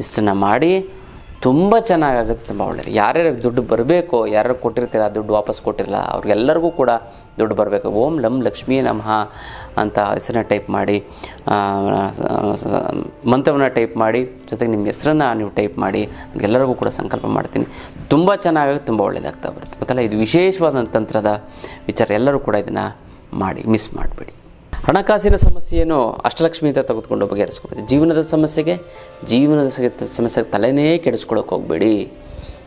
ಇಷ್ಟನ್ನು ಮಾಡಿ ತುಂಬ ಚೆನ್ನಾಗಾಗುತ್ತೆ ತುಂಬ ಒಳ್ಳೆಯದು ಯಾರ್ಯಾರಿಗೆ ದುಡ್ಡು ಬರಬೇಕು, ಯಾರ್ಯಾರು ಕೊಟ್ಟಿರ್ತೀರ, ದುಡ್ಡು ವಾಪಸ್ ಕೊಟ್ಟಿರಲ್ಲ, ಅವ್ರಿಗೆಲ್ಲರಿಗೂ ಕೂಡ ದುಡ್ಡು ಬರಬೇಕು. ಓಂ ಲಂ ಲಕ್ಷ್ಮೀ ನಮಃ ಅಂತ ಹೆಸರನ್ನ ಟೈಪ್ ಮಾಡಿ ಮಂತ್ರವನ್ನು ಟೈಪ್ ಮಾಡಿ, ಜೊತೆಗೆ ನಿಮ್ಮ ಹೆಸರನ್ನು ನೀವು ಟೈಪ್ ಮಾಡಿ ಎಲ್ಲರಿಗೂ ಕೂಡ ಸಂಕಲ್ಪ ಮಾಡ್ತೀನಿ. ತುಂಬ ಚೆನ್ನಾಗಿ ತುಂಬ ಒಳ್ಳೆಯದಾಗ್ತಾ ಬರುತ್ತೆ. ಗೊತ್ತಲ್ಲ, ಇದು ವಿಶೇಷವಾದ ತಂತ್ರದ ವಿಚಾರ. ಎಲ್ಲರೂ ಕೂಡ ಇದನ್ನು ಮಾಡಿ, ಮಿಸ್ ಮಾಡಬೇಡಿ. ಹಣಕಾಸಿನ ಸಮಸ್ಯೆಯನ್ನು ಅಷ್ಟಲಕ್ಷ್ಮಿ ಅಂತ ತೆಗೆದುಕೊಂಡು ಬಗೆಹರಿಸ್ಕೊಬೋದು ಜೀವನದ ಸಮಸ್ಯೆಗೆ ಜೀವನದ ಸಮಸ್ಯೆಗೆ ತಲೆನೇ ಕೆಡಿಸ್ಕೊಳ್ಳೋಕೆ ಹೋಗಬೇಡಿ.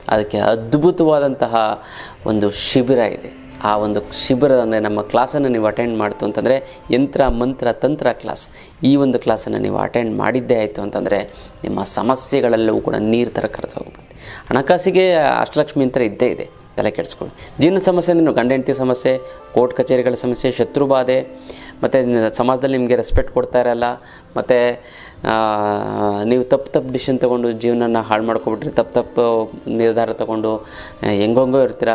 ಅದಕ್ಕೆ ಅದ್ಭುತವಾದಂತಹ ಒಂದು ಶಿಬಿರ ಇದೆ. ಆ ಒಂದು ಶಿಬಿರ ಅಂದರೆ ನಮ್ಮ ಕ್ಲಾಸನ್ನು ನೀವು ಅಟೆಂಡ್ ಮಾಡ್ತು ಅಂತಂದರೆ, ಯಂತ್ರ, ಮಂತ್ರ, ತಂತ್ರ ಕ್ಲಾಸ್. ಈ ಒಂದು ಕ್ಲಾಸನ್ನು ನೀವು ಅಟೆಂಡ್ ಮಾಡಿದ್ದೇ ಆಯಿತು ಅಂತಂದರೆ, ನಿಮ್ಮ ಸಮಸ್ಯೆಗಳೆಲ್ಲವೂ ಕೂಡ ನೀರು ಥರ ಕರೆದು ಹೋಗ್ಬೋದು ಹಣಕಾಸಿಗೆ ಅಷ್ಟಲಕ್ಷ್ಮಿ ಅಂತ ಇದ್ದೇ ಇದೆ. ತಲೆ ಕೆಡಿಸ್ಕೊಳ್ಳಿ. ಜೀವನ ಸಮಸ್ಯೆ ಅಂದರೆ ಗಂಡ ಹೆಂಡತಿ ಸಮಸ್ಯೆ, ಕೋರ್ಟ್ ಕಚೇರಿಗಳ ಸಮಸ್ಯೆ, ಶತ್ರು ಬಾಧೆ, ಮತ್ತು ಸಮಾಜದಲ್ಲಿ ನಿಮಗೆ ರೆಸ್ಪೆಕ್ಟ್ ಕೊಡ್ತಾ ಇರಲ್ಲ, ಮತ್ತು ನೀವು ತಪ್ಪು ತಪ್ಪು ಡಿಸಿಷನ್ ತೊಗೊಂಡು ಜೀವನನ ಹಾಳು ಮಾಡ್ಕೊಬಿಟ್ರಿ, ತಪ್ಪು ತಪ್ಪು ನಿರ್ಧಾರ ತೊಗೊಂಡು ಹೆಂಗೋ ಹೆಂಗಂಗೋ ಇರ್ತೀರ.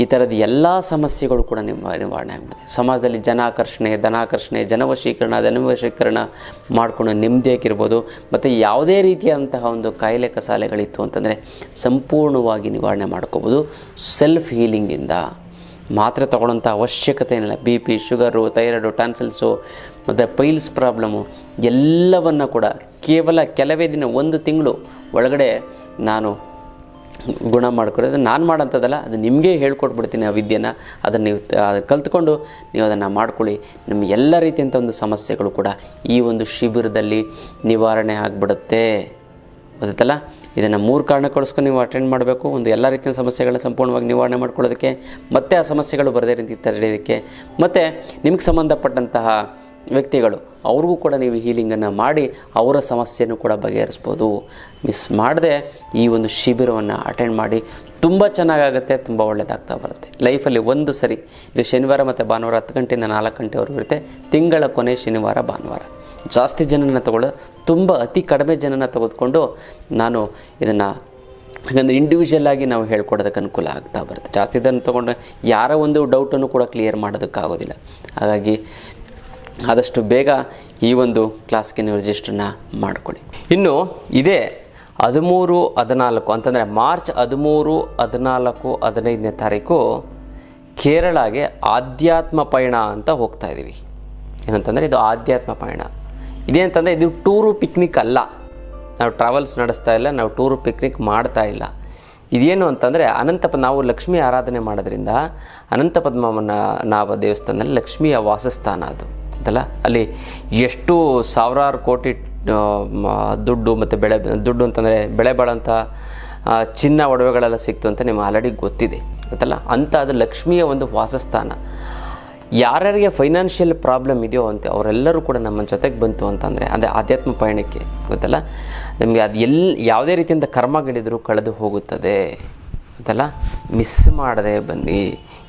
ಈ ಥರದ ಎಲ್ಲ ಸಮಸ್ಯೆಗಳು ಕೂಡ ನಿಮ್ಮ ನಿವಾರಣೆ ಆಗ್ಬಿಡುತ್ತೆ. ಸಮಾಜದಲ್ಲಿ ಜನಾಕರ್ಷಣೆ, ಧನಾಕರ್ಷಣೆ, ಜನವಶೀಕರಣ, ಧನವಶೀಕರಣ ಮಾಡಿಕೊಂಡು ನೆಮ್ಮದಿಯಾಗಿರ್ಬೋದು ಮತ್ತು ಯಾವುದೇ ರೀತಿಯಾದಂತಹ ಒಂದು ಕಾಯಿಲೆ ಕಸಾಲೆಗಳಿತ್ತು ಅಂತಂದರೆ ಸಂಪೂರ್ಣವಾಗಿ ನಿವಾರಣೆ ಮಾಡ್ಕೋಬೋದು. ಸೆಲ್ಫ್ ಹೀಲಿಂಗಿಂದ ಮಾತ್ರೆ ತೊಗೊಳ್ಳೋಂಥ ಅವಶ್ಯಕತೆ ಏನಿಲ್ಲ. B P sugar thyroid tonsils ಮತ್ತು ಪೈಲ್ಸ್ ಪ್ರಾಬ್ಲಮ್ಮು ಎಲ್ಲವನ್ನು ಕೂಡ ಕೇವಲ ಕೆಲವೇ ದಿನ, ಒಂದು ತಿಂಗಳು ಒಳಗಡೆ ನಾನು ಗುಣ ಮಾಡ್ಕೊಡೋದು ನಾನು ಮಾಡೋಂಥದ್ದಲ್ಲ, ಅದು ನಿಮಗೆ ಹೇಳ್ಕೊಟ್ಬಿಡ್ತೀನಿ ಆ ವಿದ್ಯೆನ. ಅದನ್ನು ನೀವು ಕಲ್ತ್ಕೊಂಡು ನೀವು ಅದನ್ನು ಮಾಡ್ಕೊಳ್ಳಿ. ನಿಮಗೆ ಎಲ್ಲ ರೀತಿಯಂಥ ಒಂದು ಸಮಸ್ಯೆಗಳು ಕೂಡ ಈ ಒಂದು ಶಿಬಿರದಲ್ಲಿ ನಿವಾರಣೆ ಆಗಿಬಿಡುತ್ತೆ. ಗೊತ್ತಲ್ಲ ಇದನ್ನು ಮೂರು ಕಾರಣಕ್ಕೋಸ್ಕರ ನೀವು ಅಟೆಂಡ್ ಮಾಡಬೇಕು. ಒಂದು ಎಲ್ಲ ರೀತಿಯ ಸಮಸ್ಯೆಗಳನ್ನ ಸಂಪೂರ್ಣವಾಗಿ ನಿವಾರಣೆ ಮಾಡ್ಕೊಳ್ಳೋದಕ್ಕೆ, ಮತ್ತೆ ಆ ಸಮಸ್ಯೆಗಳು ಬರದೇ ರೀತಿ ತಡೆಯೋದಕ್ಕೆ, ಮತ್ತು ನಿಮಗೆ ಸಂಬಂಧಪಟ್ಟಂತಹ ವ್ಯಕ್ತಿಗಳು, ಅವ್ರಿಗೂ ಕೂಡ ನೀವು ಹೀಲಿಂಗನ್ನು ಮಾಡಿ ಅವರ ಸಮಸ್ಯೆಯನ್ನು ಕೂಡ ಬಗೆಹರಿಸ್ಬೋದು. ಮಿಸ್ ಮಾಡದೆ ಈ ಒಂದು ಶಿಬಿರವನ್ನು ಅಟೆಂಡ್ ಮಾಡಿ ತುಂಬ ಚೆನ್ನಾಗಾಗುತ್ತೆ, ತುಂಬ ಒಳ್ಳೆಯದಾಗ್ತಾ ಬರುತ್ತೆ. ಲೈಫಲ್ಲಿ ಒಂದು ಸರಿ, ಇದು ಶನಿವಾರ ಮತ್ತು ಭಾನುವಾರ ಹತ್ತು ಗಂಟೆಯಿಂದ ನಾಲ್ಕು ಗಂಟೆವರೆಗೂ ಇರುತ್ತೆ. ತಿಂಗಳ ಕೊನೆ ಶನಿವಾರ, ಭಾನುವಾರ. ಜಾಸ್ತಿ ಜನನ ತಗೊಳ್ಳೋ, ತುಂಬ ಅತಿ ಕಡಿಮೆ ಜನನ ತೆಗೆದುಕೊಂಡು ನಾನು ಇದನ್ನು ಯಾಕಂದರೆ ಇಂಡಿವಿಜುವಲ್ ಆಗಿ ನಾವು ಹೇಳ್ಕೊಡೋದಕ್ಕೆ ಅನುಕೂಲ ಆಗ್ತಾ ಬರುತ್ತೆ. ಜಾಸ್ತಿ ಇದನ್ನು ತೊಗೊಂಡ್ರೆ ಯಾರ ಒಂದು ಡೌಟನ್ನು ಕೂಡ ಕ್ಲಿಯರ್ ಮಾಡೋದಕ್ಕಾಗೋದಿಲ್ಲ. ಹಾಗಾಗಿ ಆದಷ್ಟು ಬೇಗ ಈ ಒಂದು ಕ್ಲಾಸ್ಗೆ ನೀವು ರಿಜಿಸ್ಟ್ರನ್ನ ಮಾಡ್ಕೊಳ್ಳಿ. ಇನ್ನು ಇದೇ ಹದಿಮೂರು, ಹದಿನಾಲ್ಕು ಅಂತಂದರೆ ಮಾರ್ಚ್ ಹದಿಮೂರು, ಹದಿನಾಲ್ಕು, ಹದಿನೈದನೇ ತಾರೀಕು ಕೇರಳಗೆ ಆಧ್ಯಾತ್ಮ ಪಯಣ ಅಂತ ಹೋಗ್ತಾ ಇದ್ದೀವಿ ಏನಂತಂದರೆ ಇದು ಆಧ್ಯಾತ್ಮ ಪಯಣ. ಇದೇನಂತಂದರೆ ಇದು ಟೂರು ಪಿಕ್ನಿಕ್ ಅಲ್ಲ. ನಾವು ಟ್ರಾವೆಲ್ಸ್ ನಡೆಸ್ತಾ ಇಲ್ಲ, ನಾವು ಟೂರು ಪಿಕ್ನಿಕ್ ಮಾಡ್ತಾ ಇಲ್ಲ. ಇದೇನು ಅಂತಂದರೆ ಅನಂತ ನಾವು ಲಕ್ಷ್ಮಿ ಆರಾಧನೆ ಮಾಡೋದ್ರಿಂದ ಅನಂತ ಪದ್ಮನ ನಾಭ ದೇವಸ್ಥಾನದಲ್ಲಿ ಲಕ್ಷ್ಮಿಯ ವಾಸಸ್ಥಾನ ಅದು. ಅಂತಲ್ಲ? ಅಲ್ಲಿ ಎಷ್ಟು ಸಾವಿರಾರು ಕೋಟಿ ದುಡ್ಡು ಮತ್ತು ಬೆಳೆ, ದುಡ್ಡು ಅಂತಂದರೆ ಬೆಳೆ ಬಾಳಂಥ ಚಿನ್ನ ಒಡವೆಗಳೆಲ್ಲ ಸಿಕ್ತು ಅಂತ ನಿಮ್ಗೆ ಆಲ್ರೆಡಿ ಗೊತ್ತಿದೆ. ಗೊತ್ತಲ್ಲ? ಅಂತ ಅದು ಲಕ್ಷ್ಮಿಯ ಒಂದು ವಾಸಸ್ಥಾನ. ಯಾರ್ಯಾರಿಗೆ ಫೈನಾನ್ಷಿಯಲ್ ಪ್ರಾಬ್ಲಮ್ ಇದೆಯೋ ಅಂತ, ಅವರೆಲ್ಲರೂ ಕೂಡ ನಮ್ಮ ಜೊತೆಗೆ ಬಂತು ಅಂತಂದರೆ, ಅದೇ ಆಧ್ಯಾತ್ಮ ಪಯಣಕ್ಕೆ, ಗೊತ್ತಲ್ಲ? ನಿಮಗೆ ಅದು ಎಲ್ಲಿ ಯಾವುದೇ ರೀತಿಯಿಂದ ಕರ್ಮಗಳಿದ್ರು ಕಳೆದು ಹೋಗುತ್ತದೆ. ಗೊತ್ತಲ್ಲ? ಮಿಸ್ ಮಾಡದೆ ಬನ್ನಿ.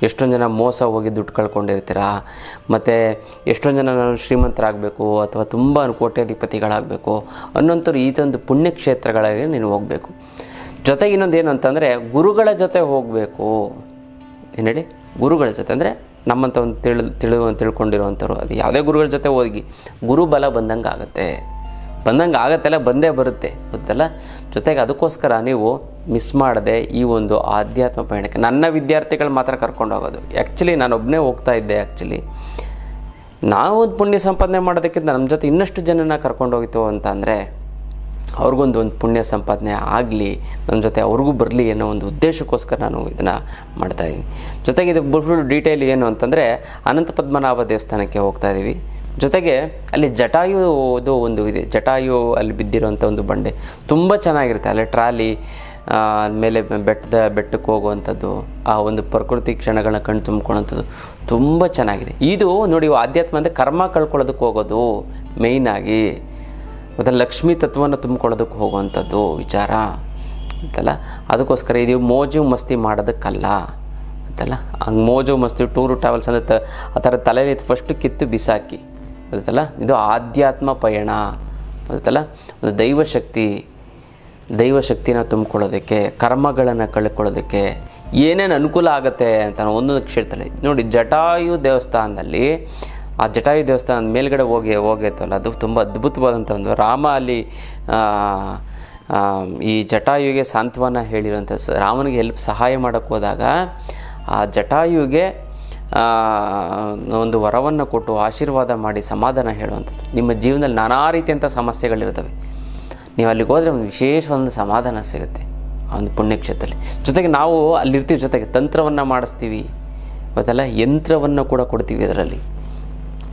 ಎಷ್ಟೊಂದು ಜನ ಮೋಸ ಹೋಗಿ ದುಡ್ಡು ಕಳ್ಕೊಂಡಿರ್ತೀರಾ? ಮತ್ತು ಎಷ್ಟೊಂದು ಜನ ನಾನು ಶ್ರೀಮಂತರಾಗಬೇಕು ಅಥವಾ ತುಂಬ ಕೋಟ್ಯಾಧಿಪತಿಗಳಾಗಬೇಕು ಅನ್ನೋಂಥವ್ರು ಈತೊಂದು ಪುಣ್ಯಕ್ಷೇತ್ರಗಳಿಗೆ ನೀನು ಹೋಗಬೇಕು. ಜೊತೆಗೆ ಇನ್ನೊಂದು ಏನು ಅಂತಂದರೆ ಗುರುಗಳ ಜೊತೆ ಹೋಗಬೇಕು. ಏನು ಹೇಳಿ ಗುರುಗಳ ಜೊತೆ ಅಂದರೆ ನಮ್ಮಂಥ ಒಂದು ತಿಳಿ ತಿಳಿದು ತಿಳ್ಕೊಂಡಿರೋವಂಥವ್ರು. ಅದು ಯಾವುದೇ ಗುರುಗಳ ಜೊತೆ ಹೋಗಿ ಗುರುಬಲ ಬಂದಂಗೆ ಆಗುತ್ತೆ ಬಂದಂಗೆ ಆಗತ್ತೆಲ್ಲ ಬಂದೇ ಬರುತ್ತೆ ಗೊತ್ತಲ್ಲ? ಜೊತೆಗೆ ಅದಕ್ಕೋಸ್ಕರ ನೀವು ಮಿಸ್ ಮಾಡದೆ ಈ ಒಂದು ಆಧ್ಯಾತ್ಮ ಪಯಣಕ್ಕೆ ನನ್ನ ವಿದ್ಯಾರ್ಥಿಗಳು ಮಾತ್ರ ಕರ್ಕೊಂಡು ಹೋಗೋದು. ಆ್ಯಕ್ಚುಲಿ ನಾನು ಒಬ್ಬನೇ ಹೋಗ್ತಾ ಇದ್ದೆ ಆ್ಯಕ್ಚುಲಿ ನಾವು ಒಂದು ಪುಣ್ಯ ಸಂಪಾದನೆ ಮಾಡೋದಕ್ಕಿಂತ ನಮ್ಮ ಜೊತೆ ಇನ್ನಷ್ಟು ಜನನ ಕರ್ಕೊಂಡು ಹೋಗಿತ್ತು ಅಂತ ಅಂದರೆ, ಅವ್ರಿಗೊಂದು ಒಂದು ಪುಣ್ಯ ಸಂಪಾದನೆ ಆಗಲಿ ನಮ್ಮ ಜೊತೆ ಅವ್ರಿಗೂ ಬರಲಿ ಅನ್ನೋ ಒಂದು ಉದ್ದೇಶಕ್ಕೋಸ್ಕರ ನಾನು ಇದನ್ನು ಮಾಡ್ತಾಯಿದ್ದೀನಿ ಜೊತೆಗೆ ಇದು ಫುಲ್ ಡೀಟೇಲ್ ಏನು ಅಂತಂದರೆ, ಅನಂತ ಪದ್ಮನಾಭ ದೇವಸ್ಥಾನಕ್ಕೆ ಹೋಗ್ತಾ ಇದ್ದೀವಿ ಜೊತೆಗೆ ಅಲ್ಲಿ ಜಟಾಯುದು ಒಂದು ಇದೆ. ಜಟಾಯು ಅಲ್ಲಿ ಬಿದ್ದಿರೋಂಥ ಒಂದು ಬಂಡೆ. ತುಂಬ ಚೆನ್ನಾಗಿರುತ್ತೆ. ಅಲ್ಲಿ ಟ್ರಾಲಿ ಆ, ಮೇಲೆ ಬೆಟ್ಟದ ಬೆಟ್ಟಕ್ಕೆ ಹೋಗುವಂಥದ್ದು ಆ ಒಂದು ಪ್ರಕೃತಿ ಕ್ಷಣಗಳನ್ನ ಕಣ್ಣು ತುಂಬ್ಕೊಳ್ಳೋಂಥದ್ದು ತುಂಬ ಚೆನ್ನಾಗಿದೆ. ಇದು ನೋಡಿ ಆಧ್ಯಾತ್ಮ ಅಂದರೆ ಕರ್ಮ ಕಳ್ಕೊಳ್ಳೋದಕ್ಕೆ ಹೋಗೋದು ಮೇಯ್ನಾಗಿ ಮತ್ತು ಲಕ್ಷ್ಮೀ ತತ್ವವನ್ನು ತುಂಬಿಕೊಳ್ಳೋದಕ್ಕೆ ಹೋಗುವಂಥದ್ದು ವಿಚಾರ. ಅಂತಲ್ಲ ಅದಕ್ಕೋಸ್ಕರ ಇದು ಮೋಜು ಮಸ್ತಿ ಮಾಡೋದಕ್ಕಲ್ಲ. ಅಂತಲ್ಲ ಹಂಗೆ ಮೋಜು ಮಸ್ತಿ ಟೂರು ಟ್ರಾವೆಲ್ಸ್ ಅಂದರೆ ತ ಆ ಥರ ತಲೆಯಲ್ಲಿ ಫಸ್ಟ್ ಕಿತ್ತು ಬಿಸಾಕಿ. ಗೊತ್ತಲ್ಲ? ಇದು ಆಧ್ಯಾತ್ಮ ಪಯಣ. ಗೊತ್ತಲ್ಲ? ಒಂದು ದೈವಶಕ್ತಿ. ದೈವಶಕ್ತಿನ ತುಂಬಿಕೊಳ್ಳೋದಕ್ಕೆ, ಕರ್ಮಗಳನ್ನು ಕಳ್ಕೊಳ್ಳೋದಕ್ಕೆ ಏನೇನು ಅನುಕೂಲ ಆಗುತ್ತೆ ಅಂತ ಒಂದೊಂದು ಕ್ಷೇತ್ರದಲ್ಲಿ ನೋಡಿ, ಜಟಾಯು ದೇವಸ್ಥಾನದಲ್ಲಿ, ಆ ಜಟಾಯು ದೇವಸ್ಥಾನದ ಮೇಲ್ಗಡೆ ಹೋಗಿ ಹೋಗೈತಲ್ಲ ಅದು ತುಂಬ ಅದ್ಭುತವಾದಂಥ ಒಂದು ರಾಮ ಅಲ್ಲಿ ಈ ಜಟಾಯುಗೆ ಸಾಂತ್ವನ ಹೇಳಿರುವಂಥ ರಾಮನಿಗೆ ಹೆಲ್ಪ್ ಸಹಾಯ ಮಾಡೋಕ್ಕೆ ಹೋದಾಗ ಆ ಜಟಾಯುಗೆ ಒಂದು ವರವನ್ನು ಕೊಟ್ಟು ಆಶೀರ್ವಾದ ಮಾಡಿ ಸಮಾಧಾನ ಹೇಳುವಂಥದ್ದು. ನಿಮ್ಮ ಜೀವನದಲ್ಲಿ ನಾನಾ ರೀತಿಯಂಥ ಸಮಸ್ಯೆಗಳಿರ್ತವೆ. ನೀವು ಅಲ್ಲಿಗೆ ಹೋದರೆ ಒಂದು ವಿಶೇಷ ಒಂದು ಸಮಾಧಾನ ಸಿಗುತ್ತೆ, ಆ ಒಂದು ಪುಣ್ಯಕ್ಷೇತ್ರದಲ್ಲಿ. ಜೊತೆಗೆ ನಾವು ಅಲ್ಲಿರ್ತೀವಿ, ಜೊತೆಗೆ ತಂತ್ರವನ್ನು ಮಾಡಿಸ್ತೀವಿ. ಗೊತ್ತಲ್ಲ? ಯಂತ್ರವನ್ನು ಕೂಡ ಕೊಡ್ತೀವಿ ಅದರಲ್ಲಿ.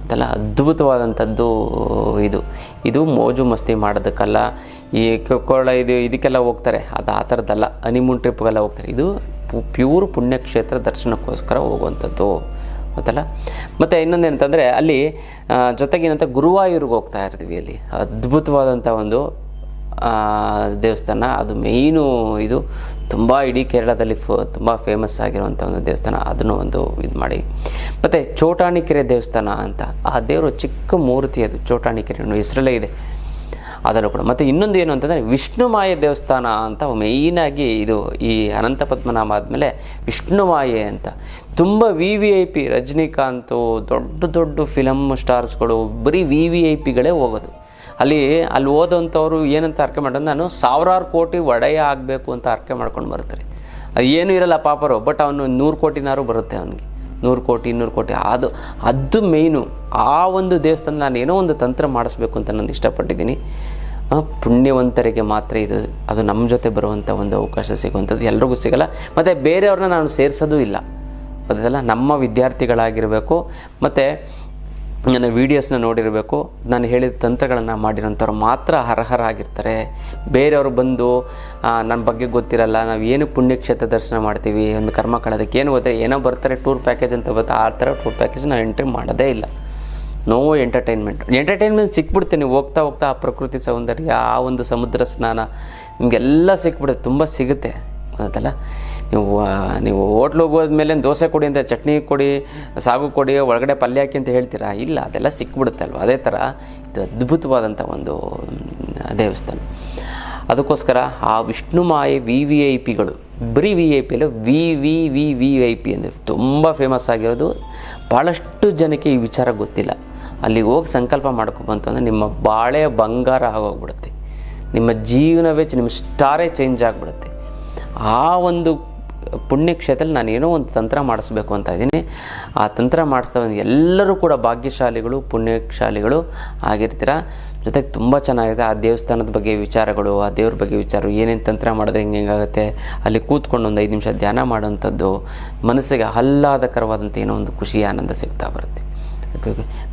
ಅದೆಲ್ಲ ಅದ್ಭುತವಾದಂಥದ್ದು ಇದು. ಇದು ಮೋಜು ಮಸ್ತಿ ಮಾಡೋದಕ್ಕಲ್ಲ, ಈ ಕೊಳ ಇದು, ಇದಕ್ಕೆಲ್ಲ ಹೋಗ್ತಾರೆ. ಅದು ಆ ಥರದ್ದಲ್ಲ. ಹನಿಮೂನ್ ಟ್ರಿಪ್ಗೆಲ್ಲ ಹೋಗ್ತಾರೆ. ಇದು ಪ್ಯೂರ್ ಪುಣ್ಯಕ್ಷೇತ್ರ ದರ್ಶನಕ್ಕೋಸ್ಕರ ಹೋಗುವಂಥದ್ದು. ಗೊತ್ತಲ್ಲ? ಮತ್ತು ಇನ್ನೊಂದು ಏನಂತಂದರೆ ಅಲ್ಲಿ ಜೊತೆಗೆ ಏನಂತ, ಗುರುವಾಯೂರಿಗೆ ಹೋಗ್ತಾ ಇರ್ತೀವಿ ಅಲ್ಲಿ. ಅದ್ಭುತವಾದಂಥ ಒಂದು ದೇವಸ್ಥಾನ. ಅದು ಮೇಯ್ನು ಇದು ತುಂಬ ಇಡೀ ಕೇರಳದಲ್ಲಿ ಫ, ತುಂಬ ಫೇಮಸ್ ಆಗಿರುವಂಥ ಒಂದು ದೇವಸ್ಥಾನ. ಅದನ್ನು ಒಂದು ಇದು ಮಾಡಿ. ಮತ್ತು ಚೋಟಾಣಿಕೆರೆ ದೇವಸ್ಥಾನ ಅಂತ. ಆ ದೇವರು ಚಿಕ್ಕ ಮೂರ್ತಿ ಅದು ಚೋಟಾಣಿಕೆರೆ ಹೆಸರಲ್ಲೇ ಇದೆ. ಅದನ್ನು ಕೂಡ. ಮತ್ತು ಇನ್ನೊಂದು ಏನು ಅಂತಂದರೆ ವಿಷ್ಣುಮಾಯ ದೇವಸ್ಥಾನ ಅಂತ ಮೇಯ್ನಾಗಿ ಇದು ಈ ಅನಂತ ಪದ್ಮನಾಮ ಆದಮೇಲೆ ವಿಷ್ಣುಮಾಯೆ ಅಂತ. ತುಂಬ V V I P Rajinikanth ದೊಡ್ಡ ದೊಡ್ಡ ಫಿಲಮ್ ಸ್ಟಾರ್ಸ್ಗಳು ಬರೀ ವಿ ವಿ ಐ ಪಿಗಳೇ ಹೋಗೋದು. ಅಲ್ಲಿ ಅಲ್ಲಿ ಓದೋಂಥವ್ರು ಏನಂತ ಅರ್ಕೆ ಮಾಡೋದು ನಾನು ಸಾವಿರಾರು ಕೋಟಿ ಒಡೆಯ ಆಗಬೇಕು ಅಂತ ಅರ್ಕೆ ಮಾಡ್ಕೊಂಡು ಬರ್ತಾರೆ ಏನೂ ಇರಲ್ಲ ಪಾಪರು, ಬಟ್ ಅವನು ನೂರು ಕೋಟಿನಾರು ಬರುತ್ತೆ ಅವನಿಗೆ. ನೂರು ಕೋಟಿ, ಇನ್ನೂರು ಕೋಟಿ, ಅದು ಅದು ಮೇಯ್ನು. ಆ ಒಂದು ದೇವಸ್ಥಾನ ನಾನು ಏನೋ ಒಂದು ತಂತ್ರ ಮಾಡಿಸ್ಬೇಕು ಅಂತ ನಾನು ಇಷ್ಟಪಟ್ಟಿದ್ದೀನಿ. ಪುಣ್ಯವಂತರಿಗೆ ಮಾತ್ರ ಇದು, ಅದು ನಮ್ಮ ಜೊತೆ ಬರುವಂಥ ಒಂದು ಅವಕಾಶ ಸಿಗುವಂಥದ್ದು ಎಲ್ರಿಗೂ ಸಿಗಲ್ಲ. ಮತ್ತು ಬೇರೆಯವ್ರನ್ನ ನಾನು ಸೇರಿಸೋದು ಇಲ್ಲ. ಗೊತ್ತಲ್ಲ ನಮ್ಮ ವಿದ್ಯಾರ್ಥಿಗಳಾಗಿರಬೇಕು. ಮತ್ತು ನನ್ನ ವೀಡಿಯೋಸ್ನ ನೋಡಿರಬೇಕು. ನಾನು ಹೇಳಿದ ತಂತ್ರಗಳನ್ನು ಮಾಡಿರೋಂಥವ್ರು ಮಾತ್ರ ಅರ್ಹರಾಗಿರ್ತಾರೆ. ಬೇರೆಯವರು ಬಂದು ನನ್ನ ಬಗ್ಗೆ ಗೊತ್ತಿರಲ್ಲ, ನಾವು ಏನು ಪುಣ್ಯಕ್ಷೇತ್ರ ದರ್ಶನ ಮಾಡ್ತೀವಿ, ಒಂದು ಕರ್ಮ ಕಳೆದಕ್ಕೆ ಏನು ಗೊತ್ತೆ ಏನೋ ಬರ್ತಾರೆ ಟೂರ್ ಪ್ಯಾಕೇಜ್ ಅಂತ ಬರುತ್ತೆ ಆ ಥರ ಟೂರ್ ಪ್ಯಾಕೇಜ್ ನಾನು ಎಂಟ್ರಿ ಮಾಡೋದೇ ಇಲ್ಲ. ನೋ ಎಂಟರ್ಟೈನ್ಮೆಂಟ್ ಎಂಟರ್ಟೈನ್ಮೆಂಟ್ ಸಿಕ್ಬಿಡ್ತೀನಿ ಹೋಗ್ತಾ ಹೋಗ್ತಾ ಆ ಪ್ರಕೃತಿ ಸೌಂದರ್ಯ, ಆ ಒಂದು ಸಮುದ್ರ ಸ್ನಾನ, ನಿಮಗೆಲ್ಲ ಸಿಕ್ಬಿಡುತ್ತೆ, ತುಂಬ ಸಿಗುತ್ತೆ. ಗೊತ್ತಲ್ಲ ನೀವು ನೀವು ಹೋಟ್ಲಿಗೆ ಹೋದ್ಮೇಲೆ ದೋಸೆ ಕೊಡಿ ಅಂತ, ಚಟ್ನಿ ಕೊಡಿ, ಸಾಗು ಕೊಡಿ, ಒಳಗಡೆ ಪಲ್ಯ ಹಾಕಿ ಅಂತ ಹೇಳ್ತೀರಾ? ಇಲ್ಲ, ಅದೆಲ್ಲ ಸಿಕ್ಬಿಡುತ್ತೆ ಅಲ್ವ ಅದೇ ಥರ ಇದು ಅದ್ಭುತವಾದಂಥ ಒಂದು ದೇವಸ್ಥಾನ. ಅದಕ್ಕೋಸ್ಕರ ಆ ವಿಷ್ಣು ಮಾಯೆ ವಿ ವಿ ಐ ಪಿಗಳು, ಬರೀ V I P V V V V I P ಅಂದರೆ ತುಂಬ ಫೇಮಸ್ ಆಗಿರೋದು. ಭಾಳಷ್ಟು ಜನಕ್ಕೆ ಈ ವಿಚಾರ ಗೊತ್ತಿಲ್ಲ. ಅಲ್ಲಿಗೆ ಹೋಗಿ ಸಂಕಲ್ಪ ಮಾಡ್ಕೊಬಂತು ಅಂದರೆ ನಿಮ್ಮ ಬಾಳೆ ಬಂಗಾರ ಆಗೋಗ್ಬಿಡುತ್ತೆ. ನಿಮ್ಮ ಜೀವನವೇ ನಿಮ್ಮ ಸ್ಟಾರೇ ಚೇಂಜ್ ಆಗಿಬಿಡುತ್ತೆ. ಆ ಒಂದು ಪುಣ್ಯಕ್ಷೇತ್ರ ನಾನು ಏನೋ ಒಂದು ತಂತ್ರ ಮಾಡಿಸ್ಬೇಕು ಅಂತ ಇದ್ದೀನಿ. ಆ ತಂತ್ರ ಮಾಡಿಸ್ತಾ ಎಲ್ಲರೂ ಕೂಡ ಭಾಗ್ಯಶಾಲಿಗಳು ಪುಣ್ಯಶಾಲಿಗಳು ಆಗಿರ್ತೀರ? ಜೊತೆಗೆ ತುಂಬ ಚೆನ್ನಾಗಿದೆ. ಆ ದೇವಸ್ಥಾನದ ಬಗ್ಗೆ ವಿಚಾರಗಳು, ಆ ದೇವ್ರ ಬಗ್ಗೆ ವಿಚಾರ ಏನೇನು ತಂತ್ರ ಮಾಡಿದ್ರೆ ಹಿಂಗೆ ಹೆಂಗಾಗುತ್ತೆ ಅಲ್ಲಿ ಕೂತ್ಕೊಂಡು ಒಂದು ಐದು ನಿಮಿಷ ಧ್ಯಾನ ಮಾಡುವಂಥದ್ದು, ಮನಸ್ಸಿಗೆ ಆಹ್ಲಾದಕರವಾದಂಥ ಏನೋ ಒಂದು ಖುಷಿ, ಆನಂದ ಸಿಗ್ತಾ ಬರುತ್ತೆ.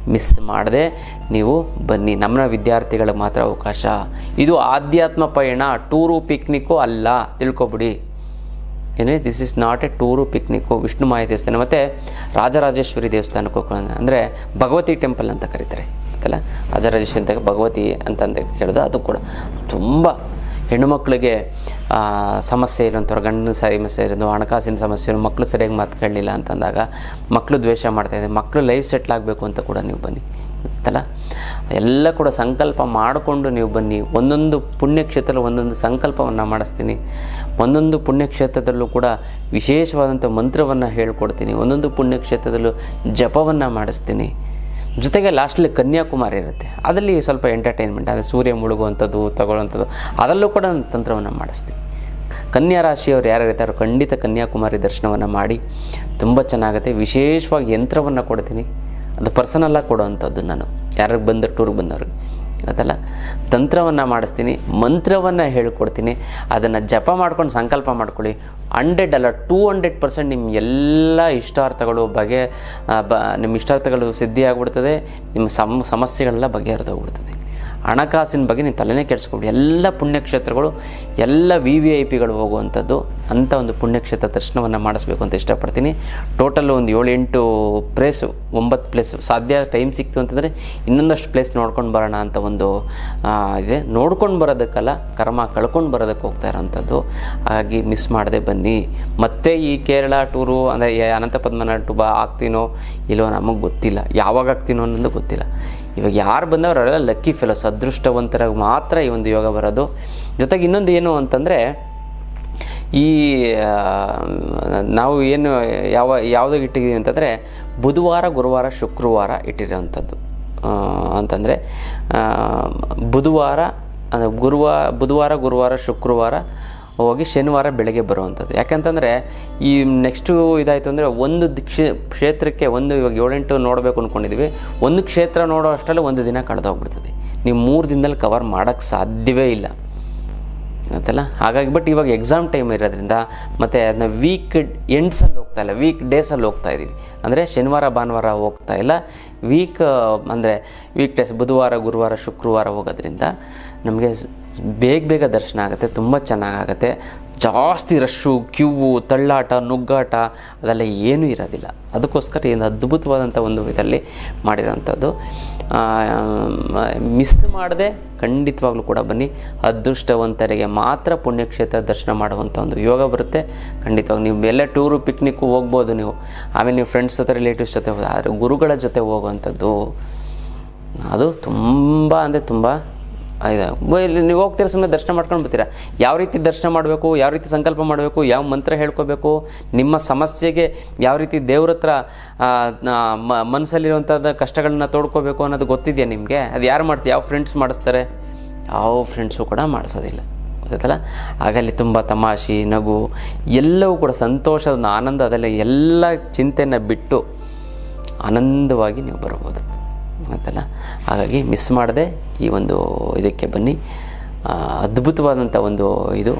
ಮಿಸ್ ಮಾಡದೆ, ನೀವು ಬನ್ನಿ. ನಮ್ಮ ವಿದ್ಯಾರ್ಥಿಗಳಿಗೆ ಮಾತ್ರ ಅವಕಾಶ. ಇದು ಆಧ್ಯಾತ್ಮ ಪಯಣ, ಟೂರು ಪಿಕ್ನಿಕ್ಕು ಅಲ್ಲ. ತಿಳ್ಕೊಬಿಡಿ. ಏನೇ this is not a tour picnic Vishnu Maya ದೇವಸ್ಥಾನ, ಮತ್ತು ರಾಜರಾಜೇಶ್ವರಿ ದೇವಸ್ಥಾನಕ್ಕೆ ಅಂದರೆ ಭಗವತಿ ಟೆಂಪಲ್ ಅಂತ ಕರೀತಾರೆ, ಗೊತ್ತಲ್ಲ? ರಾಜರಾಜೇಶ್ವರಿ ಅಂತ ಭಗವತಿ ಅಂತ ಅಂತ ಕೇಳೋದು ಅದು ಕೂಡ ತುಂಬ ಹೆಣ್ಣುಮಕ್ಳಿಗೆ ಸಮಸ್ಯೆ ಇರುವಂಥವ್ರು ಗಂಡನ ಸಮಸ್ಯೆ ಇರೋದು ಹಣಕಾಸಿನ ಸಮಸ್ಯೆ ಇರೋ ಮಕ್ಕಳು ಸರಿಯಾಗಿ ಮಾತು ಕೇಳಲಿಲ್ಲ ಅಂತಂದಾಗ ಮಕ್ಕಳು ದ್ವೇಷ ಮಾಡ್ತಾಯಿದೆ ಮಕ್ಕಳು ಲೈಫ್ ಸೆಟ್ಲ್ ಆಗಬೇಕು ಅಂತ ಕೂಡ ನೀವು ಬನ್ನಿ, ಗೊತ್ತಲ್ಲ? ಎಲ್ಲ ಕೂಡ ಸಂಕಲ್ಪ ಮಾಡಿಕೊಂಡು ನೀವು ಬನ್ನಿ, ಒಂದೊಂದು ಪುಣ್ಯಕ್ಷೇತ್ರ ಒಂದೊಂದು ಸಂಕಲ್ಪವನ್ನು ಮಾಡಿಸ್ತೀನಿ. ಒಂದೊಂದು ಪುಣ್ಯಕ್ಷೇತ್ರದಲ್ಲೂ ಕೂಡ ವಿಶೇಷವಾದಂಥ ಮಂತ್ರವನ್ನು ಹೇಳ್ಕೊಡ್ತೀನಿ. ಒಂದೊಂದು ಪುಣ್ಯಕ್ಷೇತ್ರದಲ್ಲೂ ಜಪವನ್ನು ಮಾಡಿಸ್ತೀನಿ. ಜೊತೆಗೆ ಲಾಸ್ಟಲ್ಲಿ ಕನ್ಯಾಕುಮಾರಿ ಇರುತ್ತೆ. ಅದರಲ್ಲಿ ಸ್ವಲ್ಪ ಎಂಟರ್ಟೈನ್ಮೆಂಟ್ ಅಂದರೆ ಸೂರ್ಯ ಮುಳುಗುವಂಥದ್ದು, ತಗೊಳ್ಳೋವಂಥದ್ದು, ಅದರಲ್ಲೂ ಕೂಡ ನಾನು ತಂತ್ರವನ್ನು ಮಾಡಿಸ್ತೀನಿ. ಕನ್ಯಾ ರಾಶಿಯವರು ಯಾರು ಇರ್ತಾರೋ ಖಂಡಿತ ಕನ್ಯಾಕುಮಾರಿ ದರ್ಶನವನ್ನು ಮಾಡಿ ತುಂಬ ಚೆನ್ನಾಗುತ್ತೆ. ವಿಶೇಷವಾಗಿ ಯಂತ್ರವನ್ನು ಕೊಡ್ತೀನಿ. ಅದು ಪರ್ಸನಲ್ಲಾಗಿ ಕೊಡುವಂಥದ್ದು ನಾನು. ಯಾರಿಗೆ ಬಂದ ಟೂರ್ಗೆ ಬಂದವ್ರಿಗೆ. ಅದಲ್ಲ ತಂತ್ರವನ್ನು ಮಾಡಿಸ್ತೀನಿ, ಮಂತ್ರವನ್ನು ಹೇಳ್ಕೊಡ್ತೀನಿ, ಅದನ್ನು ಜಪ ಮಾಡ್ಕೊಂಡು ಸಂಕಲ್ಪ ಮಾಡ್ಕೊಳ್ಳಿ. ಹಂಡ್ರೆಡ್ ಅಲ್ಲ ಟೂ ಹಂಡ್ರೆಡ್ ಪರ್ಸೆಂಟ್ ನಿಮ್ಮ ಎಲ್ಲ ಇಷ್ಟಾರ್ಥಗಳು ಬಗೆ ಬ ನಿಮ್ಮ ಇಷ್ಟಾರ್ಥಗಳು ಸಿದ್ಧಿಯಾಗ್ಬಿಡ್ತದೆ, ನಿಮ್ಮ ಸಮ, ಸಮಸ್ಯೆಗಳೆಲ್ಲ ಬಗೆಹರಿದೋಗ್ಬಿಡ್ತದೆ. ಹಣಕಾಸಿನ ಬಗ್ಗೆ ನೀವು ತಲೆನೇ ಕೆಡಿಸ್ಕೊಬಿಡಿ. ಎಲ್ಲ ಪುಣ್ಯಕ್ಷೇತ್ರಗಳು, ಎಲ್ಲ ವಿ ವಿ ಐ ಪಿಗಳು ಹೋಗುವಂಥದ್ದು ಅಂಥ ಒಂದು ಪುಣ್ಯಕ್ಷೇತ್ರ ದರ್ಶನವನ್ನು ಮಾಡಿಸ್ಬೇಕು ಅಂತ ಇಷ್ಟಪಡ್ತೀನಿ. ಟೋಟಲ್ ಒಂದು ಏಳೆಂಟು ಪ್ಲೇಸು ಒಂಬತ್ತು ಪ್ಲೇಸು ಸಾಧ್ಯ ಟೈಮ್ ಸಿಕ್ತು ಅಂತಂದರೆ ಇನ್ನೊಂದಷ್ಟು ಪ್ಲೇಸ್ ನೋಡ್ಕೊಂಡು ಬರೋಣ ಅಂತ ಒಂದು ಇದೆ. ನೋಡ್ಕೊಂಡು ಬರೋದಕ್ಕಲ್ಲ, ಕರ್ಮ ಕಳ್ಕೊಂಡು ಬರೋದಕ್ಕೆ ಹೋಗ್ತಾ ಇರೋವಂಥದ್ದು ಹಾಗಾಗಿ ಮಿಸ್ ಮಾಡದೆ ಬನ್ನಿ. ಮತ್ತೆ ಈ ಕೇರಳ ಟೂರು ಅಂದರೆ ಅನಂತ ಪದ್ಮನಾಭ ಟೂಬ ಆಗ್ತೀನೋ ಇಲ್ಲೋ ನಮಗೆ ಗೊತ್ತಿಲ್ಲ. ಯಾವಾಗ ಆಗ್ತೀನೋ ಅನ್ನೋದು ಗೊತ್ತಿಲ್ಲ. ಇವಾಗ ಯಾರು ಬಂದವರು ಅವರೆಲ್ಲ ಲಕ್ಕಿ ಫೆಲೋಸ್ ಅದೃಷ್ಟವಂತರಾಗಿ ಮಾತ್ರ ಈ ಒಂದು ಯೋಗ ಬರೋದು. ಜೊತೆಗೆ ಇನ್ನೊಂದು ಏನು ಅಂತಂದರೆ, ಈ ನಾವು ಏನು ಯಾವ ಯಾವುದಾಗ ಇಟ್ಟಿದ್ದೀವಿ ಅಂತಂದರೆ, ಬುಧವಾರ, ಗುರುವಾರ, ಶುಕ್ರವಾರ ಇಟ್ಟಿರೋವಂಥದ್ದು. ಅಂತಂದರೆ ಬುಧವಾರ, ಅಂದರೆ ಗುರುವಾರ ಬುಧವಾರ, ಗುರುವಾರ, ಶುಕ್ರವಾರ ಹೋಗಿ ಶನಿವಾರ ಬೆಳಗ್ಗೆ ಬರುವಂಥದ್ದು. ಯಾಕಂತಂದರೆ ಈ ನೆಕ್ಸ್ಟು ಇದಾಯಿತು ಅಂದರೆ ಒಂದು ಕ್ಷೇ, ಕ್ಷೇತ್ರಕ್ಕೆ ಒಂದು ಇವಾಗ ಏಳೆಂಟು ನೋಡಬೇಕು ಅಂದ್ಕೊಂಡಿದ್ದೀವಿ ಒಂದು ಕ್ಷೇತ್ರ ನೋಡೋ ಅಷ್ಟರಲ್ಲಿ ಒಂದು ದಿನ ಕಳೆದೋಗ್ಬಿಡ್ತದೆ ನೀವು ಮೂರು ದಿನದಲ್ಲಿ ಕವರ್ ಮಾಡೋಕ್ಕೆ ಸಾಧ್ಯವೇ ಇಲ್ಲ. ಆಯ್ತಲ್ಲ? ಹಾಗಾಗಿ ಬಟ್ ಇವಾಗ ಎಕ್ಸಾಮ್ ಟೈಮ್ ಇರೋದ್ರಿಂದ ಮತ್ತು ಅದನ್ನ ವೀಕ್ ಎಂಡ್ಸಲ್ಲಿ ಹೋಗ್ತಾ ಇಲ್ಲ. ವೀಕ್ ಡೇಸಲ್ಲಿ ಹೋಗ್ತಾ ಇದ್ದೀವಿ ಅಂದರೆ ಶನಿವಾರ, ಭಾನುವಾರ ಹೋಗ್ತಾ ಇಲ್ಲ. ವೀಕ್ ಅಂದರೆ ವೀಕ್ ಡೇಸ್ ಬುಧವಾರ, ಗುರುವಾರ, ಶುಕ್ರವಾರ ಹೋಗೋದ್ರಿಂದ ನಮಗೆ ಬೇಗ ಬೇಗ ದರ್ಶನ ಆಗುತ್ತೆ, ತುಂಬ ಚೆನ್ನಾಗಾಗುತ್ತೆ. ಜಾಸ್ತಿ ರಶ್ಶು, ಕ್ಯೂವು, ತಳ್ಳಾಟ, ನುಗ್ಗಾಟ, ಅದೆಲ್ಲ ಏನೂ ಇರೋದಿಲ್ಲ. ಅದಕ್ಕೋಸ್ಕರ ಏನು ಅದ್ಭುತವಾದಂಥ ಒಂದು ಇದರಲ್ಲಿ ಮಾಡಿರೋಂಥದ್ದು. ಮಿಸ್ ಮಾಡದೆ ಖಂಡಿತವಾಗ್ಲೂ ಕೂಡ ಬನ್ನಿ. ಅದೃಷ್ಟವಂತರಿಗೆ ಮಾತ್ರ ಪುಣ್ಯಕ್ಷೇತ್ರ ದರ್ಶನ ಮಾಡುವಂಥ ಒಂದು ಯೋಗ ಬರುತ್ತೆ. ಖಂಡಿತವಾಗಿ ನೀವು ಎಲ್ಲ ಟೂರು ಪಿಕ್ನಿಕ್ಕು ಹೋಗ್ಬೋದು ನೀವು. ಆಮೇಲೆ ನೀವು ಫ್ರೆಂಡ್ಸ್ ಜೊತೆ ರಿಲೇಟಿವ್ಸ್ ಜೊತೆ ಹೋದ ಆದರೆ ಗುರುಗಳ ಜೊತೆ ಹೋಗುವಂಥದ್ದು, ಅದು ತುಂಬ ಅಂದರೆ ತುಂಬ ಇಲ್ಲಿ ನೀವು ಹೋಗ್ತೀರ ಸುಮ್ಮನೆ ದರ್ಶನ ಮಾಡ್ಕೊಂಡು ಬರ್ತೀರಾ? ಯಾವ ರೀತಿ ದರ್ಶನ ಮಾಡಬೇಕು, ಯಾವ ರೀತಿ ಸಂಕಲ್ಪ ಮಾಡಬೇಕು, ಯಾವ ಮಂತ್ರ ಹೇಳ್ಕೋಬೇಕು, ನಿಮ್ಮ ಸಮಸ್ಯೆಗೆ ಯಾವ ರೀತಿ ದೇವ್ರ ಹತ್ರ ಮನಸ್ಸಲ್ಲಿರುವಂಥ ಕಷ್ಟಗಳನ್ನ ತೋಡ್ಕೋಬೇಕು ಅನ್ನೋದು ಗೊತ್ತಿದೆಯಾ ನಿಮಗೆ? ಅದು ಯಾರು ಮಾಡಿಸ್ತಾರೆ ಯಾವ ಫ್ರೆಂಡ್ಸ್ ಮಾಡಿಸ್ತಾರೆ? ಯಾವ ಫ್ರೆಂಡ್ಸು ಕೂಡ ಮಾಡಿಸೋದಿಲ್ಲ. ಗೊತ್ತಾಯ್ತಲ್ಲ? ಆಗ ಅಲ್ಲಿ ತುಂಬ ತಮಾಷೆ, ನಗು, ಎಲ್ಲವೂ ಕೂಡ ಸಂತೋಷದ ಆನಂದ, ಅದೆಲ್ಲ ಎಲ್ಲ ಚಿಂತೆಯನ್ನು ಬಿಟ್ಟು ಆನಂದವಾಗಿ ನೀವು ಬರ್ಬೋದು. ಆಯ್ತಲ್ಲ ಹಾಗಾಗಿ ಮಿಸ್ ಮಾಡದೆ ಈ ಒಂದು ಇದಕ್ಕೆ ಬನ್ನಿ. ಅದ್ಭುತವಾದಂಥ ಒಂದು ಇದು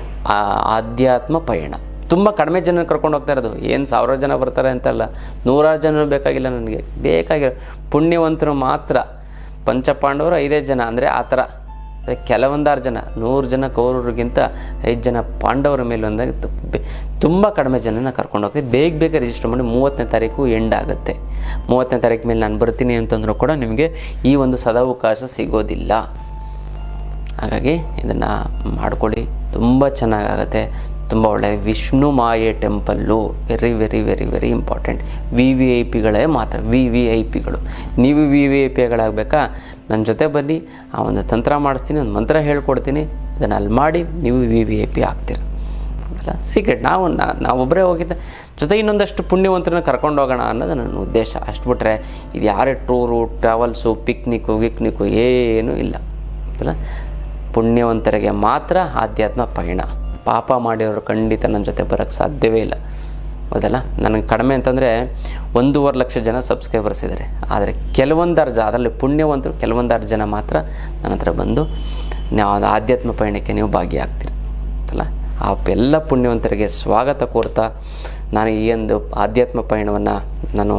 ಆಧ್ಯಾತ್ಮ ಪಯಣ. ತುಂಬ ಕಡಿಮೆ ಜನ ಕರ್ಕೊಂಡು ಹೋಗ್ತಾ ಇರೋದು. ಏನು ಸಾವಿರ ಜನ ಬರ್ತಾರೆ ಅಂತಲ್ಲ. ನೂರಾರು ಜನ ಬೇಕಾಗಿಲ್ಲ ನನಗೆ. ಬೇಕಾಗಿರೋ ಪುಣ್ಯವಂತರು ಮಾತ್ರ. ಪಂಚಪಾಂಡವರು ಐದೇ ಜನ. ಅಂದರೆ ಆ ಥರ. ಕೆಲವೊಂದಾರು ಜನ, ನೂರು ಜನ ಕೌರವರಿಗಿಂತ ಐದು ಜನ ಪಾಂಡವರ ಮೇಲೆ ಒಂದಾಗಿ ತುಂಬ ಕಡಿಮೆ ಜನನ ಕರ್ಕೊಂಡು ಹೋಗ್ತೀವಿ. ಬೇಗ ಬೇಗ ರಿಜಿಸ್ಟರ್ ಮಾಡಿ ಮೂವತ್ತನೇ ತಾರೀಕು ಎಂಡ್ ಆಗುತ್ತೆ. ಮೂವತ್ತನೇ ತಾರೀಕು ಮೇಲೆ ನಾನು ಬರ್ತೀನಿ ಅಂತಂದ್ರೂ ಕೂಡ ನಿಮಗೆ ಈ ಒಂದು ಸದಾವಕಾಶ ಸಿಗೋದಿಲ್ಲ. ಹಾಗಾಗಿ ಇದನ್ನು ಮಾಡ್ಕೊಳ್ಳಿ. ತುಂಬ ಚೆನ್ನಾಗಾಗತ್ತೆ. ತುಂಬ ಒಳ್ಳೆ Vishnu Maya temple very very very very important V V I ಪಿಗಳೇ ಮಾತ್ರ ವಿ ವಿ ಐ ಪಿಗಳು ನೀವು ವಿ ವಿ ಐ ಪಿಗಳಾಗಬೇಕಾ ನನ್ನ ಜೊತೆ ಬನ್ನಿ, ಆ ಒಂದು ತಂತ್ರ ಮಾಡಿಸ್ತೀನಿ, ಒಂದು ಮಂತ್ರ ಹೇಳ್ಕೊಡ್ತೀನಿ, ಅದನ್ನು ಅಲ್ಲಿ ಮಾಡಿ ನೀವು ವಿ ವಿ ಐ ಪಿ ಆಗ್ತೀರ. ಅಲ್ಲ ಸೀಕ್ರೆಟ್ ನಾವು ನಾವೊಬ್ಬರೇ ಹೋಗಿದ್ದೆ, ಜೊತೆ ಇನ್ನೊಂದಷ್ಟು ಪುಣ್ಯವಂತರನ್ನ ಕರ್ಕೊಂಡು ಹೋಗೋಣ ಅನ್ನೋದು ನನ್ನ ಉದ್ದೇಶ. ಅಷ್ಟು ಬಿಟ್ಟರೆ ಇದು ಯಾರೇ ಟೂರು ಟ್ರಾವೆಲ್ಸು ಪಿಕ್ನಿಕ್ಕು ಗಿಕ್ನಿಕ್ಕು ಏನೂ ಇಲ್ಲ. ಅಲ್ಲ ಪುಣ್ಯವಂತರಿಗೆ ಮಾತ್ರ ಆಧ್ಯಾತ್ಮ ಪಯಣ ಪಾಪ ಮಾಡಿರೋರು ಖಂಡಿತ ನನ್ನ ಜೊತೆ ಬರೋಕ್ಕೆ ಸಾಧ್ಯವೇ ಇಲ್ಲ. ಹೌದಲ್ಲ? ನನಗೆ ಕಡಿಮೆ ಅಂತಂದರೆ ಒಂದೂವರೆ ಲಕ್ಷ ಜನ ಸಬ್ಸ್ಕ್ರೈಬರ್ಸ್ ಇದ್ದಾರೆ ಆದರೆ ಕೆಲವೊಂದಾರು ಜ ಅದರಲ್ಲಿ ಪುಣ್ಯವಂತರು ಕೆಲವೊಂದಾರು ಜನ ಮಾತ್ರ ನನ್ನ ಹತ್ರ ಬಂದು ನಾವು ಆಧ್ಯಾತ್ಮ ಪಯಣಕ್ಕೆ ನೀವು ಭಾಗಿಯಾಗ್ತೀರಿ. ಅಲ್ಲ ಆ ಎಲ್ಲ ಪುಣ್ಯವಂತರಿಗೆ ಸ್ವಾಗತ ಕೋರ್ತಾ ನಾನು ಈ ಒಂದು ಆಧ್ಯಾತ್ಮ ಪಯಣವನ್ನು ನಾನು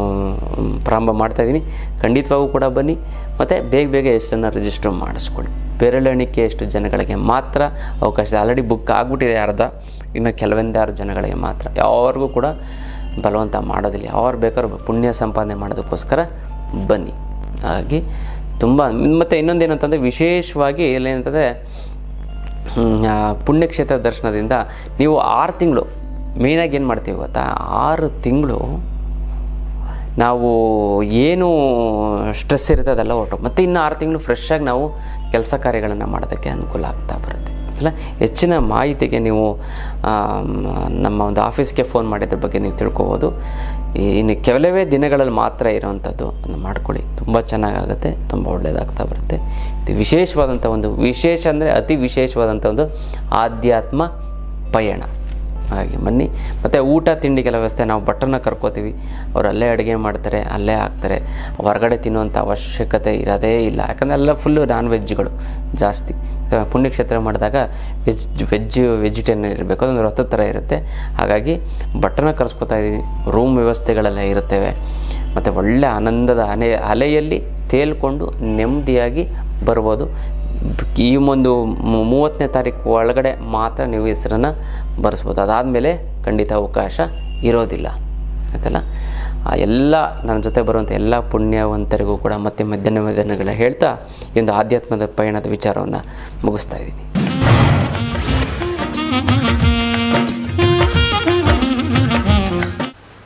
ಪ್ರಾರಂಭ ಪ್ರಾರಂಭ ಮಾಡ್ತಾಯಿದ್ದೀನಿ ಖಂಡಿತವಾಗೂ ಕೂಡ ಬನ್ನಿ. ಮತ್ತು ಬೇಗ ಬೇಗ ಹೆಸರನ್ನು ರಿಜಿಸ್ಟರ್ ಮಾಡಿಸ್ಕೊಳ್ಳಿ. ಬೆರಳೆಣಿಕೆ ಎಷ್ಟು ಜನಗಳಿಗೆ ಮಾತ್ರ ಅವಕಾಶ ಆಲ್ರೆಡಿ ಬುಕ್ ಆಗಿಬಿಟ್ಟಿದೆ ಅರ್ಧ ಇನ್ನು ಕೆಲವೊಂದಾರು ಜನಗಳಿಗೆ ಮಾತ್ರ. ಯಾವ್ರಿಗೂ ಕೂಡ ಬಲವಂತ ಮಾಡೋದಿಲ್ಲ. ಅವ್ರು ಬೇಕಾದ್ರೂ ಪುಣ್ಯ ಸಂಪಾದನೆ ಮಾಡೋದಕ್ಕೋಸ್ಕರ ಬನ್ನಿ. ಹಾಗಾಗಿ ತುಂಬ ಮತ್ತು ಇನ್ನೊಂದೇನಂತಂದರೆ ವಿಶೇಷವಾಗಿ ಏನಂತಂದರೆ ಹ್ಮ್, ಆ, ಪುಣ್ಯಕ್ಷೇತ್ರ ದರ್ಶನದಿಂದ ನೀವು ಆರು ತಿಂಗಳು ಮೇಯ್ನಾಗಿ ಏನು ಮಾಡ್ತೀವಿ ಗೊತ್ತಾ? ಆರು ತಿಂಗಳು ನಾವು ಏನು ಸ್ಟ್ರೆಸ್ ಇರುತ್ತೆ ಅದೆಲ್ಲ ಹೊರಟು ಮತ್ತು ಇನ್ನು ಆರು ತಿಂಗಳು ಫ್ರೆಶ್ಶಾಗಿ ನಾವು ಕೆಲಸ ಕಾರ್ಯಗಳನ್ನು ಮಾಡೋದಕ್ಕೆ ಅನುಕೂಲ ಆಗ್ತಾ ಬರುತ್ತೆ. ಅಲ್ಲ, ಹೆಚ್ಚಿನ ಮಾಹಿತಿಗೆ ನೀವು ನಮ್ಮ ಒಂದು ಆಫೀಸ್ಗೆ ಫೋನ್ ಮಾಡಿದ್ರ ಬಗ್ಗೆ ನೀವು ತಿಳ್ಕೊಬೋದು. ಇನ್ನು ಕೆಲವೇ ದಿನಗಳಲ್ಲಿ ಮಾತ್ರ ಇರೋವಂಥದ್ದು ಅದನ್ನು ಮಾಡ್ಕೊಳ್ಳಿ. ತುಂಬ ಚೆನ್ನಾಗಾಗುತ್ತೆ, ತುಂಬ ಒಳ್ಳೆಯದಾಗ್ತಾ ಬರುತ್ತೆ. ಇದು ವಿಶೇಷವಾದಂಥ ಒಂದು ವಿಶೇಷ ಅಂದರೆ ಅತಿ ವಿಶೇಷವಾದಂಥ ಒಂದು ಆಧ್ಯಾತ್ಮ ಪಯಣ. ಹಾಗಾಗಿ ಬನ್ನಿ. ಮತ್ತು ಊಟ ತಿಂಡಿಗೆಲ್ಲ ವ್ಯವಸ್ಥೆ ನಾವು ಬಟ್ಟನ್ನ ಕರ್ಕೋತೀವಿ. ಅವ್ರು ಅಲ್ಲೇ ಅಡುಗೆ ಮಾಡ್ತಾರೆ, ಅಲ್ಲೇ ಹಾಕ್ತಾರೆ. ಹೊರಗಡೆ ತಿನ್ನುವಂಥ ಅವಶ್ಯಕತೆ ಇರೋದೇ ಇಲ್ಲ. ಯಾಕಂದರೆ ಎಲ್ಲ ಫುಲ್ಲು ನಾನ್ ವೆಜ್ಗಳು ಜಾಸ್ತಿ. ಪುಣ್ಯಕ್ಷೇತ್ರ ಮಾಡಿದಾಗ ವೆಜ್ ವೆಜ್ ವೆಜಿಟೇರಿಯನ್ ಇರಬೇಕು. ಅದೊಂದು ರಥ ಥರ ಇರುತ್ತೆ. ಹಾಗಾಗಿ ಭಟ್ಟರನ್ನ ಕರೆಸ್ಕೊತಾ ಇದ್ದೀವಿ. ರೂಮ್ ವ್ಯವಸ್ಥೆಗಳೆಲ್ಲ ಇರುತ್ತವೆ. ಮತ್ತು ಒಳ್ಳೆ ಆನಂದದ ಅಲೆ ಅಲೆಯಲ್ಲಿ ತೇಲ್ಕೊಂಡು ನೆಮ್ಮದಿಯಾಗಿ ಬರ್ಬೋದು. ಈ ಒಂದು ಮೂವತ್ತನೇ ತಾರೀಕು ಒಳಗಡೆ ಮಾತ್ರ ನೀವು ಹೆಸರನ್ನು ಬರೆಸ್ಬೋದು. ಅದಾದಮೇಲೆ ಖಂಡಿತ ಅವಕಾಶ ಇರೋದಿಲ್ಲ. ಆಯ್ತಲ್ಲ? ಆ ಎಲ್ಲ ನನ್ನ ಜೊತೆ ಬರುವಂಥ ಎಲ್ಲ ಪುಣ್ಯವಂತರಿಗೂ ಕೂಡ ಮತ್ತೆ ಮಧ್ಯಾಹ್ನ ಮಧ್ಯಾಹ್ನಗಳ ಹೇಳ್ತಾ ಈ ಒಂದು ಆಧ್ಯಾತ್ಮದ ಪಯಣದ ವಿಚಾರವನ್ನು ಮುಗಿಸ್ತಾ ಇದ್ದೀನಿ.